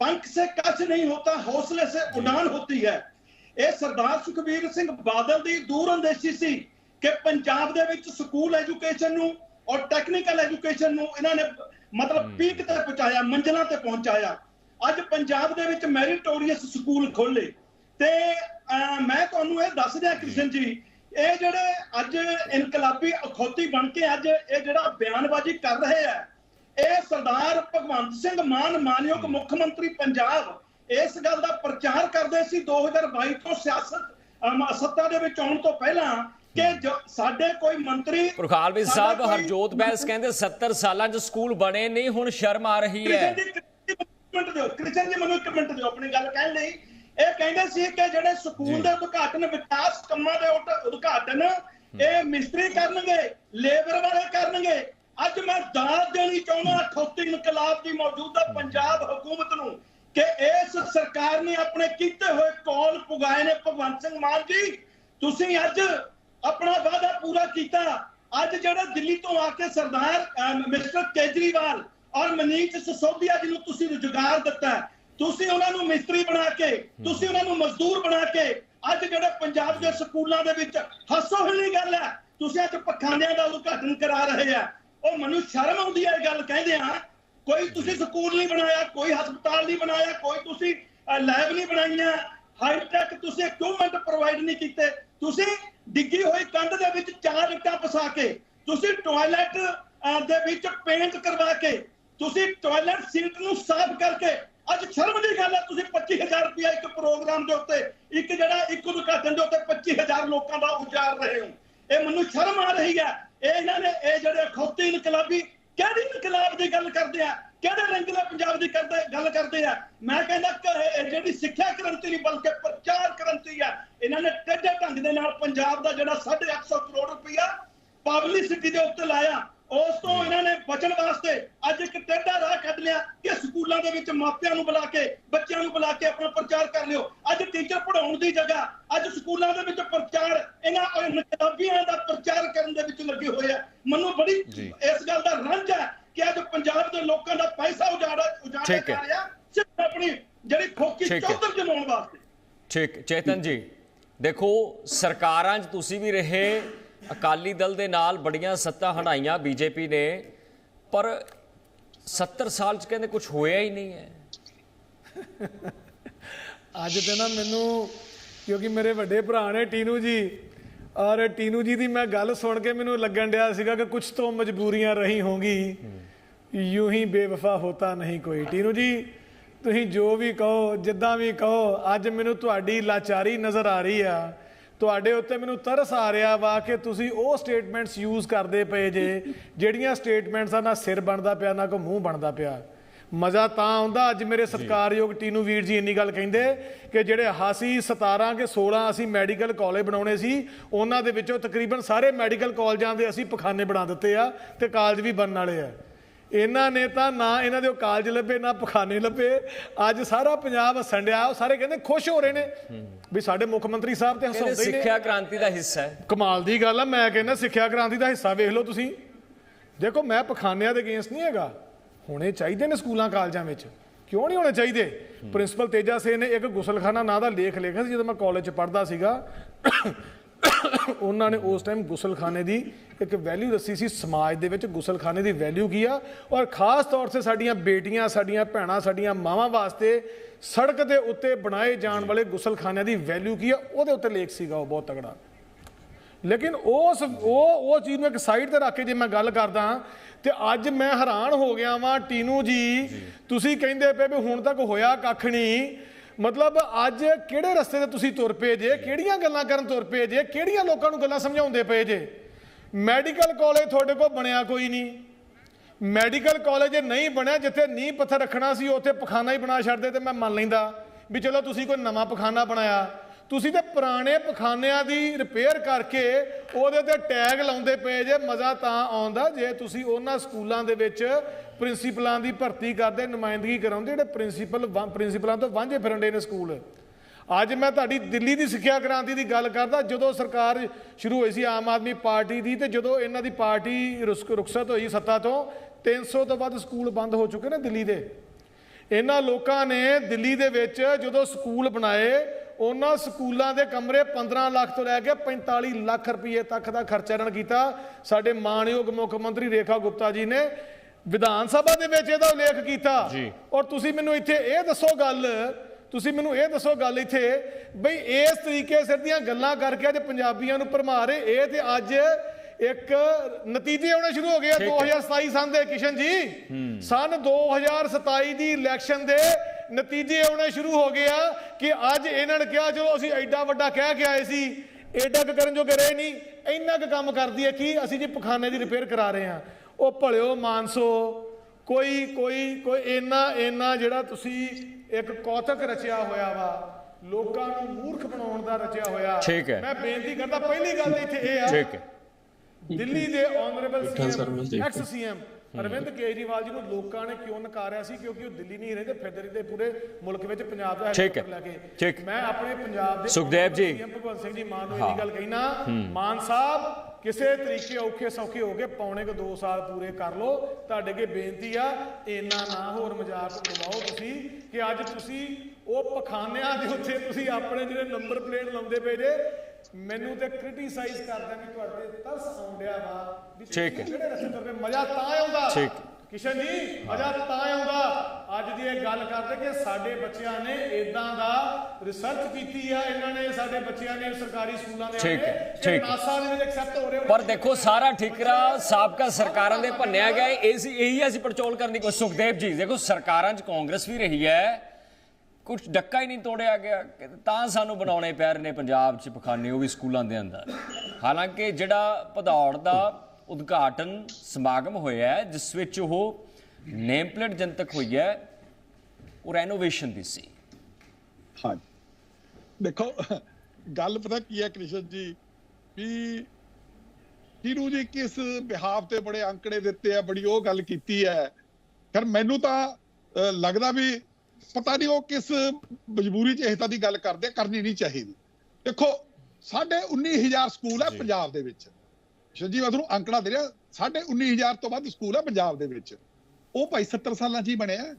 पंख से कच नहीं होता हौसले से उड़ान होती है ਇਹ ਸਰਦਾਰ ਸੁਖਬੀਰ ਸਿੰਘ ਬਾਦਲ ਦੀ ਦੂਰ ਅੰਦੇਸ਼ੀ ਸੀ ਕਿ ਪੰਜਾਬ ਦੇ ਵਿੱਚ ਸਕੂਲ ਐਜੂਕੇਸ਼ਨ ਨੂੰ ਔਰ ਟੈਕਨੀਕਲ ਐਜੂਕੇਸ਼ਨ ਨੂੰ ਇਹਨਾਂ ਨੇ ਮਤਲਬ ਪੀਕ ਤੇ ਪਹੁੰਚਾਇਆ ਮੰਜ਼ਲਾਂ ਤੇ ਪਹੁੰਚਾਇਆ। ਅੱਜ ਪੰਜਾਬ ਦੇ ਵਿੱਚ ਮੈਰੀਟੋਰੀਅਸ ਸਕੂਲ ਖੋਲੇ ਤੇ ਮੈਂ ਤੁਹਾਨੂੰ ਇਹ ਦੱਸ ਦਿਆਂ ਕ੍ਰਿਸ਼ਨ ਜੀ ਇਹ ਜਿਹੜੇ ਅੱਜ ਇਨਕਲਾਬੀ ਅਖੌਤੀ ਬਣ ਕੇ ਅੱਜ ਇਹ ਜਿਹੜਾ ਬਿਆਨਬਾਜ਼ੀ ਕਰ ਰਹੇ ਆ ਇਹ ਸਰਦਾਰ ਭਗਵੰਤ ਸਿੰਘ ਮਾਨ ਮਾਨਯੋਗ ਮੁੱਖ ਮੰਤਰੀ ਪੰਜਾਬ ਇਸ ਗੱਲ ਦਾ ਪ੍ਰਚਾਰ ਕਰਦੇ ਸੀ 2022 ਤੋਂ ਸਿਆਸਤ ਸੱਤਾ ਦੇ ਵਿੱਚ ਆਉਣ ਤੋਂ ਪਹਿਲਾਂ ਕਿ ਸਾਡੇ ਕੋਈ ਮੰਤਰੀ ਪ੍ਰਖਾਲਵੀਰ ਸਾਡਾ ਸਾਹਿਬ ਹਰਜੋਤ ਬੈਂਸ ਕਹਿੰਦੇ 70 ਸਾਲਾਂ 'ਚ ਸਕੂਲ ਬਣੇ ਨਹੀਂ ਹੁਣ ਸ਼ਰਮ ਆ ਰਹੀ ਹੈ। ਕ੍ਰਿਸ਼ਨ ਜੀ ਮੈਨੂੰ ਇੱਕ ਮਿੰਟ ਦਿਓ ਆਪਣੀ ਗੱਲ ਕਹਿਣ ਲਈ। ਇਹ ਕਹਿੰਦੇ ਸੀ ਕਿ ਜਿਹੜੇ ਸਕੂਲ ਦੇ ਉਦਘਾਟਨ ਵਿਕਾਸ ਕੰਮਾਂ ਦੇ ਉਦ- ਉਦਘਾਟਨ ਇਹ ਮਿਸਤਰੀ ਕਰਨਗੇ ਲੇਬਰ ਵਾਲੇ ਕਰਨਗੇ। ਅੱਜ ਮੈਂ ਦਾਤ ਦੇਣੀ ਚਾਹੁੰਦਾ ਠੋਤੀ ਇਨਕਲਾਬ ਦੀ ਮੌਜੂਦਾ ਪੰਜਾਬ ਹਕੂਮਤ ਨੂੰ ਕਿ ਇਸ ਸਰਕਾਰ ਨੇ ਆਪਣੇ ਕੀਤੇ ਹੋਏ ਕੌਲ ਪੁਗਾਏ ਨੇ। ਭਗਵੰਤ ਸਿੰਘ ਮਾਨ ਜੀ ਤੁਸੀਂ ਅੱਜ ਆਪਣਾ ਵਾਅਦਾ ਪੂਰਾ ਕੀਤਾ। ਅੱਜ ਜਿਹੜਾ ਦਿੱਲੀ ਤੋਂ ਆ ਕੇ ਸਰਦਾਰ ਮਿਸਟਰ ਕੇਜਰੀਵਾਲ ਔਰ ਮਨੀਸ਼ ਸਿਸੋਦੀਆ ਜੀ ਨੂੰ ਤੁਸੀਂ ਰੁਜ਼ਗਾਰ ਦਿੱਤਾ। ਤੁਸੀਂ ਉਹਨਾਂ ਨੂੰ ਮਿਸਤਰੀ ਬਣਾ ਕੇ ਤੁਸੀਂ ਉਹਨਾਂ ਨੂੰ ਮਜ਼ਦੂਰ ਬਣਾ ਕੇ ਅੱਜ ਜਿਹੜੇ ਪੰਜਾਬ ਦੇ ਸਕੂਲਾਂ ਦੇ ਵਿੱਚ ਹਾਸੋਹੀਣੀ ਗੱਲ ਹੈ ਤੁਸੀਂ ਅੱਜ ਪਖਾਨਿਆਂ ਦਾ ਉਦਘਾਟਨ ਕਰਾ ਰਹੇ ਆ। ਉਹ ਮੈਨੂੰ ਸ਼ਰਮ ਆਉਂਦੀ ਹੈ ਇਹ ਗੱਲ ਕਹਿੰਦੇ ਆ। ਕੋਈ ਤੁਸੀਂ ਸਕੂਲ ਨਹੀਂ ਬਣਾਇਆ ਕੋਈ ਹਸਪਤਾਲ ਨਹੀਂ ਬਣਾਇਆ ਕੋਈ ਤੁਸੀਂ ਲੈਬ ਨਹੀਂ ਬਣਾਈਆਂ ਹਾਈ ਟੈਕ ਤੁਸੀਂ ਇਕਵਿਪਮੈਂਟ ਪ੍ਰੋਵਾਈਡ ਨਹੀਂ ਕੀਤੇ। ਤੁਸੀਂ ਡਿੱਗੀ ਹੋਈ ਕੰਧ ਦੇ ਵਿੱਚ ਚਾਰ ਇੱਟਾਂ ਫਸਾ ਕੇ ਤੁਸੀਂ ਟਾਇਲਟ ਦੇ ਵਿੱਚ ਪੇਂਟ ਕਰਵਾ ਕੇ ਤੁਸੀਂ ਟਾਇਲਟ ਸੀਟ ਨੂੰ ਸਾਫ਼ ਕਰਕੇ ਅੱਜ ਸ਼ਰਮ ਦੀ ਗੱਲ ਹੈ, ਤੁਸੀਂ 25000 ਰੁਪਇਆ ਇੱਕ ਪ੍ਰੋਗਰਾਮ ਦੇ ਉੱਤੇ, ਇੱਕ ਜਿਹੜਾ ਇੱਕ ਉਦਘਾਟਨ ਦੇ ਉੱਤੇ 25000 ਲੋਕਾਂ ਦਾ ਉਜਾੜ ਰਹੇ ਹੋ। ਇਹ ਮੈਨੂੰ ਸ਼ਰਮ ਆ ਰਹੀ ਹੈ। ਇਹ ਇਹਨਾਂ ਨੇ, ਇਹ ਜਿਹੜੇ ਖੌਤੀ ਇਨਕਲਾਬੀ, ਕਿਹੜੀ ਇਨਕਲਾਬ ਦੀ ਗੱਲ ਕਰਦੇ ਆ? ਕਿਹੜੇ ਰੰਗਲੇ ਪੰਜਾਬ ਦੀ ਕਰਦੇ, ਗੱਲ ਕਰਦੇ ਆ? ਮੈਂ ਕਹਿੰਦਾ ਜਿਹੜੀ ਸਿੱਖਿਆ ਕ੍ਰਾਂਤੀ ਨਹੀਂ, ਬਲਕਿ ਪ੍ਰਚਾਰ ਕ੍ਰਾਂਤੀ ਆ। ਇਹਨਾਂ ਨੇ ਟੇਢੇ ਢੰਗ ਦੇ ਨਾਲ ਪੰਜਾਬ ਦਾ ਜਿਹੜਾ 850 ਕਰੋੜ ਰੁਪਇਆ ਪਬਲਿਸਿਟੀ ਦੇ ਉੱਤੇ ਲਾਇਆ। ਉਸ ਤੋਂ ਇਹਨਾਂ ਨੇ ਬਚਣ ਵਾਸਤੇ ਅੱਜ ਇੱਕ ਟੇਢਾ ਰਾਹ ਕੱਢ ਲਿਆ ਕਿ ਸਕੂਲਾਂ ਦੇ ਵਿੱਚ ਮਾਪਿਆਂ ਨੂੰ ਬੁਲਾ ਕੇ ਬੱਚਿਆਂ ਨੂੰ ਬੁਲਾ ਕੇ ਆਪਣਾ ਪ੍ਰਚਾਰ ਕਰ ਲਿਓ ਅੱਜ ਟੀਚਰ ਪੜਾਉਣ ਦੀ ਜਗ੍ਹਾ ਅੱਜ ਸਕੂਲਾਂ ਦੇ ਵਿੱਚ ਪ੍ਰਚਾਰ ਇਹਨਾਂ ਇਨਕਲਾਬੀਆਂ ਦਾ ਪ੍ਰਚਾਰ ਕਰਨ ਦੇ ਵਿੱਚ ਲੱਗੇ ਹੋਏ ਆ ਮੈਨੂੰ ਬੜੀ। ਇਸ ਗੱਲ ਦਾ ਰੰਜ ਹੈ ਕਿ ਅੱਜ ਪੰਜਾਬ ਦੇ ਲੋਕਾਂ ਦਾ ਪੈਸਾ ਉਜਾੜਾ ਹੈ। ਜਾ ਰਿਹਾ ਸਿਰਫ ਆਪਣੀ ਜਿਹੜੀ ਖੋਕੀ। ਚੌਧਰ ਜਮਾਉਣ ਵਾਸਤੇ ਠੀਕ ਚੇਤਨ ਜੀ ਦੇਖੋ ਸਰਕਾਰਾਂ 'ਚ ਤੁਸੀਂ ਵੀ ਰਹੇ ਅਕਾਲੀ ਦਲ ਦੇ ਨਾਲ ਬੜੀਆਂ ਸੱਤਾ ਹਣਾਈਆਂ ਬੀਜੇਪੀ ਨੇ, ਪਰ 70 ਸਾਲ 'ਚ ਕਹਿੰਦੇ ਕੁਝ ਹੋਇਆ ਹੀ ਨਹੀਂ ਹੈ। ਅੱਜ ਤੇ ਨਾ ਮੈਨੂੰ, ਕਿਉਂਕਿ ਮੇਰੇ ਵੱਡੇ ਭਰਾ ਨੇ ਟੀਨੂ ਜੀ, ਔਰ ਟੀਨੂ ਜੀ ਦੀ ਮੈਂ ਗੱਲ ਸੁਣ ਕੇ ਮੈਨੂੰ ਲੱਗਣ ਡਿਆ ਸੀਗਾ ਕਿ ਕੁਝ ਤੋਂ ਮਜਬੂਰੀਆਂ ਰਹੀ ਹੋਗੀ ਯੂੰ ਹੀ ਬੇਵਫਾ ਹੋਤਾ ਨਹੀਂ ਕੋਈ। ਟੀਨੂ ਜੀ, ਤੁਸੀਂ ਜੋ ਵੀ ਕਹੋ, ਜਿੱਦਾਂ ਵੀ ਕਹੋ, ਅੱਜ ਮੈਨੂੰ ਤੁਹਾਡੀ ਲਾਚਾਰੀ ਨਜ਼ਰ ਆ ਰਹੀ ਆ। ਤੁਹਾਡੇ ਉੱਤੇ ਮੈਨੂੰ ਤਰਸ ਆ ਰਿਹਾ ਵਾ ਕਿ ਤੁਸੀਂ ਉਹ ਸਟੇਟਮੈਂਟਸ ਯੂਜ਼ ਕਰਦੇ ਪਏ ਜੇ ਜਿਹੜੀਆਂ ਸਟੇਟਮੈਂਟਸ ਦਾ ਨਾ ਸਿਰ ਬਣਦਾ ਪਿਆ ਨਾ ਕੋ ਮੂੰਹ ਬਣਦਾ ਪਿਆ। ਮਜ਼ਾ ਤਾਂ ਆਉਂਦਾ ਅੱਜ ਮੇਰੇ ਸਤਿਕਾਰਯੋਗ ਟੀਨੂ ਵੀਰ ਜੀ ਇੰਨੀ ਗੱਲ ਕਹਿੰਦੇ ਕਿ ਜਿਹੜੇ ਹਾਸੀ 17 ਕੇ 16 ਅਸੀਂ ਮੈਡੀਕਲ ਕਾਲਜ ਬਣਾਉਣੇ ਸੀ ਉਹਨਾਂ ਦੇ ਵਿੱਚੋਂ ਤਕਰੀਬਨ ਸਾਰੇ ਮੈਡੀਕਲ ਕਾਲਜਾਂ ਦੇ ਅਸੀਂ ਪਖਾਨੇ ਬਣਾ ਦਿੱਤੇ ਆ ਤੇ ਕਾਲਜ ਵੀ ਬਣਨ ਵਾਲੇ ਆ। ਇਹਨਾਂ ਨੇ ਤਾਂ ਨਾ ਇਹਨਾਂ ਦੇ ਕਾਲਜ ਲੱਭੇ ਨਾ ਪਖਾਨੇ ਲੱਭੇ। ਅੱਜ ਸਾਰਾ ਪੰਜਾਬ ਹੱਸਣ ਡਿਆ। ਉਹ ਸਾਰੇ ਕਹਿੰਦੇ ਖੁਸ਼ ਹੋ ਰਹੇ ਨੇ। ਵੀ ਸਾਡੇ ਮੁੱਖ ਮੰਤਰੀ ਸਾਹਿਬ ਤੇ ਹਸਾਉਂਦੇ ਨੇ। ਸਿੱਖਿਆ ਕ੍ਰਾਂਤੀ ਦਾ ਹਿੱਸਾ ਹੈ। ਕਮਾਲ ਦੀ ਗੱਲ ਆ। ਮੈਂ ਕਹਿੰਦਾ ਸਿੱਖਿਆ ਕ੍ਰਾਂਤੀ ਦਾ ਹਿੱਸਾ ਵੇਖ ਲਓ ਤੁਸੀਂ। ਦੇਖੋ ਮੈਂ ਪਖਾਨਿਆਂ ਦੇ ਅਗੇਂਸਟ ਨਹੀਂ ਹੈਗਾ। ਹੋਣੇ ਚਾਹੀਦੇ ਨੇ ਸਕੂਲਾਂ ਕਾਲਜਾਂ ਵਿੱਚ। ਕਿਉਂ ਨਹੀਂ ਹੋਣੇ ਚਾਹੀਦੇ? ਪ੍ਰਿੰਸੀਪਲ ਤੇਜਾ ਸੇ ਨੇ ਇੱਕ ਗੁਸਲਖਾਨਾ ਨਾਂ ਦਾ ਲੇਖ ਲਿਖਿਆ ਸੀ ਜਦੋਂ ਮੈਂ ਕਾਲਜ 'ਚ ਪੜ੍ਹਦਾ ਸੀਗਾ। ਉਹਨਾਂ ਨੇ ਉਸ ਟਾਈਮ ਗੁਸਲਖਾਨੇ ਦੀ ਇੱਕ ਵੈਲਿਊ ਦੱਸੀ ਸੀ ਸਮਾਜ ਦੇ ਵਿੱਚ ਗੁਸਲਖਾਨੇ ਦੀ ਵੈਲਿਊ ਕੀ ਆ? ਔਰ ਖਾਸ ਤੌਰ ਤੇ ਸਾਡੀਆਂ ਬੇਟੀਆਂ ਸਾਡੀਆਂ ਭੈਣਾਂ ਸਾਡੀਆਂ ਮਾਵਾਂ ਵਾਸਤੇ ਸੜਕ ਦੇ ਉੱਤੇ ਬਣਾਏ ਜਾਣ ਵਾਲੇ ਗੁਸਲਖਾਨਿਆਂ ਦੀ ਵੈਲਿਊ ਕੀ ਆ? ਉਹਦੇ ਉੱਤੇ ਲੇਖ ਸੀਗਾ ਉਹ ਬਹੁਤ ਤਗੜਾ ਲੇਕਿਨ ਉਸ ਉਹ ਉਹ ਚੀਜ਼ ਨੂੰ ਇੱਕ ਸਾਈਡ ਤੇ ਰੱਖ ਕੇ ਜੇ ਮੈਂ ਗੱਲ ਕਰਦਾ ਤੇ ਅੱਜ ਮੈਂ ਹੈਰਾਨ ਹੋ ਗਿਆ ਵਾਂ ਟੀਨੂ ਜੀ। ਤੁਸੀਂ ਕਹਿੰਦੇ ਪਏ ਵੀ ਹੁਣ ਤੱਕ ਹੋਇਆ ਕੱਖ ਨਹੀਂ ਮਤਲਬ ਅੱਜ ਕਿਹੜੇ ਰਸਤੇ ਤੇ ਤੁਸੀਂ ਤੁਰ ਪਏ ਜੇ? ਕਿਹੜੀਆਂ ਗੱਲਾਂ ਕਰਨ ਤੁਰ ਪਏ ਜੇ? ਕਿਹੜੀਆਂ ਲੋਕਾਂ ਨੂੰ ਗੱਲਾਂ ਸਮਝਾਉਂਦੇ ਪਏ ਜੇ? ਮੈਡੀਕਲ ਕਾਲਜ ਤੁਹਾਡੇ ਕੋਲ ਬਣਿਆ ਕੋਈ ਨਹੀਂ। ਮੈਡੀਕਲ ਕਾਲਜ ਨਹੀਂ ਬਣਿਆ, ਜਿੱਥੇ ਨੀਂਹ ਪੱਥਰ ਰੱਖਣਾ ਸੀ, ਉੱਥੇ ਪਖਾਨਾ ਹੀ ਬਣਾ ਛੱਡਦੇ ਤੇ ਮੈਂ ਮੰਨ ਲੈਂਦਾ ਵੀ ਚਲੋ ਤੁਸੀਂ ਕੋਈ ਨਵਾਂ ਪਖਾਨਾ ਬਣਾਇਆ। ਤੁਸੀਂ ਤੇ ਪੁਰਾਣੇ ਪਖਾਨਿਆਂ ਦੀ ਰਿਪੇਅਰ ਕਰਕੇ ਉਹਦੇ ਤੇ ਟੈਗ ਲਾਉਂਦੇ ਪਏ ਜੇ, ਮਜ਼ਾ ਤਾਂ ਆਉਂਦਾ ਜੇ ਤੁਸੀਂ ਉਹਨਾਂ ਸਕੂਲਾਂ ਦੇ ਵਿੱਚ ਪ੍ਰਿੰਸੀਪਲਾਂ ਦੀ ਭਰਤੀ ਕਰਦੇ, ਨੁਮਾਇੰਦਗੀ ਕਰਾਉਂਦੇ, ਜਿਹੜੇ ਪ੍ਰਿੰਸੀਪਲ ਪ੍ਰਿੰਸੀਪਲਾਂ ਤੋਂ ਵਾਂਝੇ ਫਿਰੰਡੇ ਨੇ ਸਕੂਲ। ਅੱਜ ਮੈਂ ਤੁਹਾਡੀ ਦਿੱਲੀ ਦੀ ਸਿੱਖਿਆ ਕ੍ਰਾਂਤੀ ਦੀ ਗੱਲ ਕਰਦਾ, ਜਦੋਂ ਸਰਕਾਰ ਸ਼ੁਰੂ ਹੋਈ ਸੀ ਆਮ ਆਦਮੀ ਪਾਰਟੀ ਦੀ ਤੇ ਜਦੋਂ ਇਹਨਾਂ ਦੀ ਪਾਰਟੀ ਰੁਸਕ- ਰੁਖਸਤ ਹੋਈ ਸੱਤਾ ਤੋਂ 300 ਤੋਂ ਵੱਧ ਸਕੂਲ ਬੰਦ ਹੋ ਚੁੱਕੇ ਨੇ ਦਿੱਲੀ ਦੇ। ਇਹਨਾਂ ਲੋਕਾਂ ਨੇ ਦਿੱਲੀ ਦੇ ਵਿੱਚ ਜਦੋਂ ਸਕੂਲ ਬਣਾਏ ਉਹਨਾਂ ਸਕੂਲਾਂ ਦੇ ਕਮਰੇ 15 ਲੱਖ ਤੋਂ ਲੈ ਕੇ 45 ਲੱਖ ਰੁਪਏ ਤੱਕ ਦਾ ਖਰਚਾ ਇਹਨਾਂ ਕੀਤਾ। ਸਾਡੇ ਮਾਣਯੋਗ ਮੁੱਖ ਮੰਤਰੀ ਰੇਖਾ ਗੁਪਤਾ ਜੀ ਨੇ ਵਿਧਾਨ ਸਭਾ ਦੇ ਵਿੱਚ ਇਹਦਾ ਉਲੇਖ ਕੀਤਾ। ਔਰ ਤੁਸੀਂ ਮੈਨੂੰ ਇੱਥੇ ਇਹ ਦੱਸੋ ਗੱਲ ਤੁਸੀਂ ਮੈਨੂੰ ਇਹ ਦੱਸੋ ਗੱਲ ਇੱਥੇ ਬਈ ਇਸ ਤਰੀਕੇ ਸਿਰ ਦੀਆਂ ਗੱਲਾਂ ਕਰਕੇ ਅੱਜ ਪੰਜਾਬੀਆਂ ਨੂੰ ਭਰਮਾ ਰਹੇ। ਇਹ ਤੇ ਅੱਜ ਇੱਕ ਨਤੀਜੇ ਆਉਣੇ ਸ਼ੁਰੂ ਹੋ ਗਏ ਆ ਠੀਕ ਹੈ। 2027 ਸੰਨ ਦੇ ਕਿਸ਼ਨ ਜੀ। ਸਨ 2027 ਦੀ ਇਲੈਕਸ਼ਨ ਦੇ ਨਤੀਜੇ ਆਉਣੇ ਸ਼ੁਰੂ ਹੋ ਗਏ ਆ ਕਿ ਅੱਜ ਇਹਨਾਂ ਨੇ ਕਿਹਾ ਚਲੋ ਅਸੀਂ ਐਡਾ ਵੱਡਾ ਕਹਿ ਕੇ ਆਏ ਸੀ ਐਡਾ ਕੁ ਕਰਨ ਜੋਗੇ ਰਹੇ ਨਹੀਂ। ਇੰਨਾ ਕੁ ਕੰਮ ਕਰਦੀ ਹੈ ਕੀ ਅਸੀਂ ਜੀ ਪਖਾਨੇ ਦੀ ਰਿਪੇਅਰ ਕਰਾ ਰਹੇ ਆ ਉਹ ਭਲਿਓ ਮਾਨਸੋ ਕੋਈ ਕੋਈ ਕੋਈ ਇੰਨਾ ਇੰਨਾ ਜਿਹੜਾ ਤੁਸੀਂ ਇੱਕ ਕੌਤਕ ਰਚਿਆ ਹੋਇਆ ਵਾ ਲੋਕਾਂ ਨੂੰ ਮੂਰਖ ਬਣਾਉਣ ਦਾ ਰਚਿਆ ਹੋਇਆ। ਠੀਕ ਹੈ। ਮੈਂ ਬੇਨਤੀ ਕਰਦਾ ਪਹਿਲੀ ਗੱਲ ਤਾਂ ਇੱਥੇ ਇਹ ਆ। ਠੀਕ ਹੈ। ਦਿੱਲੀ ਦੇ honourable CM ex CM Arvind Kejriwal ji ਨੂੰ ਲੋਕਾਂ ਨੇ ਕਿਉਂ ਨਕਾਰਿਆ ਸੀ? ਕਿਉਂਕਿ ਉਹ ਦਿੱਲੀ ਨਹੀਂ ਰਹਿੰਦੇ ਫਿਰਦੇ ਰਹਿੰਦੇ ਪੂਰੇ ਮੁਲਕ ਵਿੱਚ ਪੰਜਾਬ ਦਾ ਹੈਲੀਕਾਪਟਰ ਲੈ ਕੇ। ਮੈਂ ਆਪਣੇ ਪੰਜਾਬ ਦੇ ਸੁਖਦੇਵ ਜੀ। ਭਗਵੰਤ ਸਿੰਘ ਜੀ ਮਾਨ ਨੂੰ ਇਹ ਗੱਲ ਕਹਿਣਾ ਮਾਨ ਸਾਹਿਬ ਕਿਸੇ ਤਰੀਕੇ ਔਖੇ ਸੌਖੇ ਹੋ ਕੇ ਪੌਣੇ ਕੁ 2 ਸਾਲ ਪੂਰੇ ਕਰ ਲਓ। ਤੁਹਾਡੇ ਅੱਗੇ ਬੇਨਤੀ ਆ ਇੰਨਾ ਨਾ ਹੋਰ ਮਜ਼ਾਕ ਉਡਾਓ ਤੁਸੀਂ ਕਿ ਅੱਜ ਤੁਸੀਂ ਉਹ ਪਖਾਨਿਆਂ ਦੇ ਉੱਤੇ ਤੁਸੀਂ ਆਪਣੇ ਜਿਹੜੇ ਨੰਬਰ ਪਲੇਟ ਲਾਉਂਦੇ ਪਏ ਜੇ ਮੈਨੂੰ ਤੇ ਕ੍ਰਿਟੀਸਾਈਜ਼ ਕਰਦਾ ਵੀ ਤੁਹਾਡੇ ਤਰਸ ਆਉਂਦਿਆ ਵਾ ਵੀ ਠੀਕ ਹੈ। ਕਿਹੜੇ ਰਸਤੇ ਪਏ ਮਜ਼ਾ ਤਾਂ ਆਉਂਦਾ ਠੀਕ। ਕਿਸ਼ਨ ਜੀ ਮਜ਼ਾ ਤਾਂ ਆਉਂਦਾ ਅੱਜ ਦੀ ਇਹ ਗੱਲ ਕਰਦੇ ਕਿ ਸਾਡੇ ਬੱਚਿਆਂ ਨੇ ਇਦਾਂ ਦਾ ਰਿਸਰਚ ਕੀਤੀ ਆ ਇਹਨਾਂ ਨੇ ਸਾਡੇ ਬੱਚਿਆਂ ਨੇ ਸਰਕਾਰੀ ਸਕੂਲਾਂ ਦੇ ਠੀਕ ਠੀਕ। ਨਾਸਾ ਦੇ ਵਿੱਚ ਐਕਸੈਪਟ ਹੋ ਰਹੇ ਪਰ ਦੇਖੋ ਸਾਰਾ ਠਿਕਰਾ ਸਾਬਕਾ ਸਰਕਾਰਾਂ ਦੇ ਭੰਨਿਆ ਗਿਆ। ਇਹ ਸੀ ਇਹੀ ਅਸੀਂ ਪੜਚੋਲ ਕਰਨ ਦੀ ਕੋਸ਼ਿਸ਼ ਸੁਖਦੇਵ ਜੀ ਦੇਖੋ ਸਰਕਾਰਾਂ 'ਚ ਕਾਂਗਰਸ ਵੀ ਰਹੀ ਹੈ ਕੁਝ ਡੱਕਾ ਹੀ ਨਹੀਂ ਤੋੜਿਆ ਗਿਆ। ਤਾਂ ਸਾਨੂੰ ਬਣਾਉਣੇ ਪੈ ਰਹੇ ਨੇ ਪੰਜਾਬ 'ਚ ਪਖਾਨੇ, ਉਹ ਵੀ ਸਕੂਲਾਂ ਦੇ ਅੰਦਰ। ਹਾਲਾਂਕਿ ਜਿਹੜਾ ਭਦੌੜ ਦਾ ਉਦਘਾਟਨ ਸਮਾਗਮ ਹੋਇਆ ਹੈ, ਜਿਸ ਵਿੱਚ ਉਹ ਨੇਮ ਪਲੇਟ ਜਨਤਕ ਹੋਈ ਹੈ, ਉਹ ਰੈਨੋਵੇਸ਼ਨ ਦੀ ਸੀ। ਹਾਂ ਦੇਖੋ, ਗੱਲ ਪਤਾ ਕੀ ਹੈ ਕ੍ਰਿਸ਼ਨ ਜੀ, ਵੀ ਕਿਰੂ ਜੀ ਕਿਸ ਬਿਹਾਫ ਤੇ ਬੜੇ ਅੰਕੜੇ ਦਿੱਤੇ ਆ, ਬੜੀ ਉਹ ਗੱਲ ਕੀਤੀ ਹੈ। ਫਿਰ ਮੈਨੂੰ ਤਾਂ ਲੱਗਦਾ ਵੀ ਪਤਾ ਨਹੀਂ ਉਹ ਕਿਸ ਮਜਬੂਰੀ 'ਚ ਇਸ ਤਰ੍ਹਾਂ ਦੀ ਗੱਲ ਕਰਦੇ ਕਰਨੀ ਨਹੀਂ ਚਾਹੀਦੀ। ਦੇਖੋ ਸਾਡੇ 19000 ਸਕੂਲ ਹੈ ਪੰਜਾਬ ਦੇ ਵਿੱਚ। ਮੈਂ ਤੁਹਾਨੂੰ ਅੰਕੜਾ ਦੇ ਰਿਹਾ ਸਾਡੇ 19000 ਤੋਂ ਵੱਧ ਸਕੂਲ ਹੈ ਪੰਜਾਬ ਦੇ ਵਿੱਚ। ਉਹ ਭਾਈ 70 ਸਾਲਾਂ 'ਚ ਹੀ ਬਣਿਆ।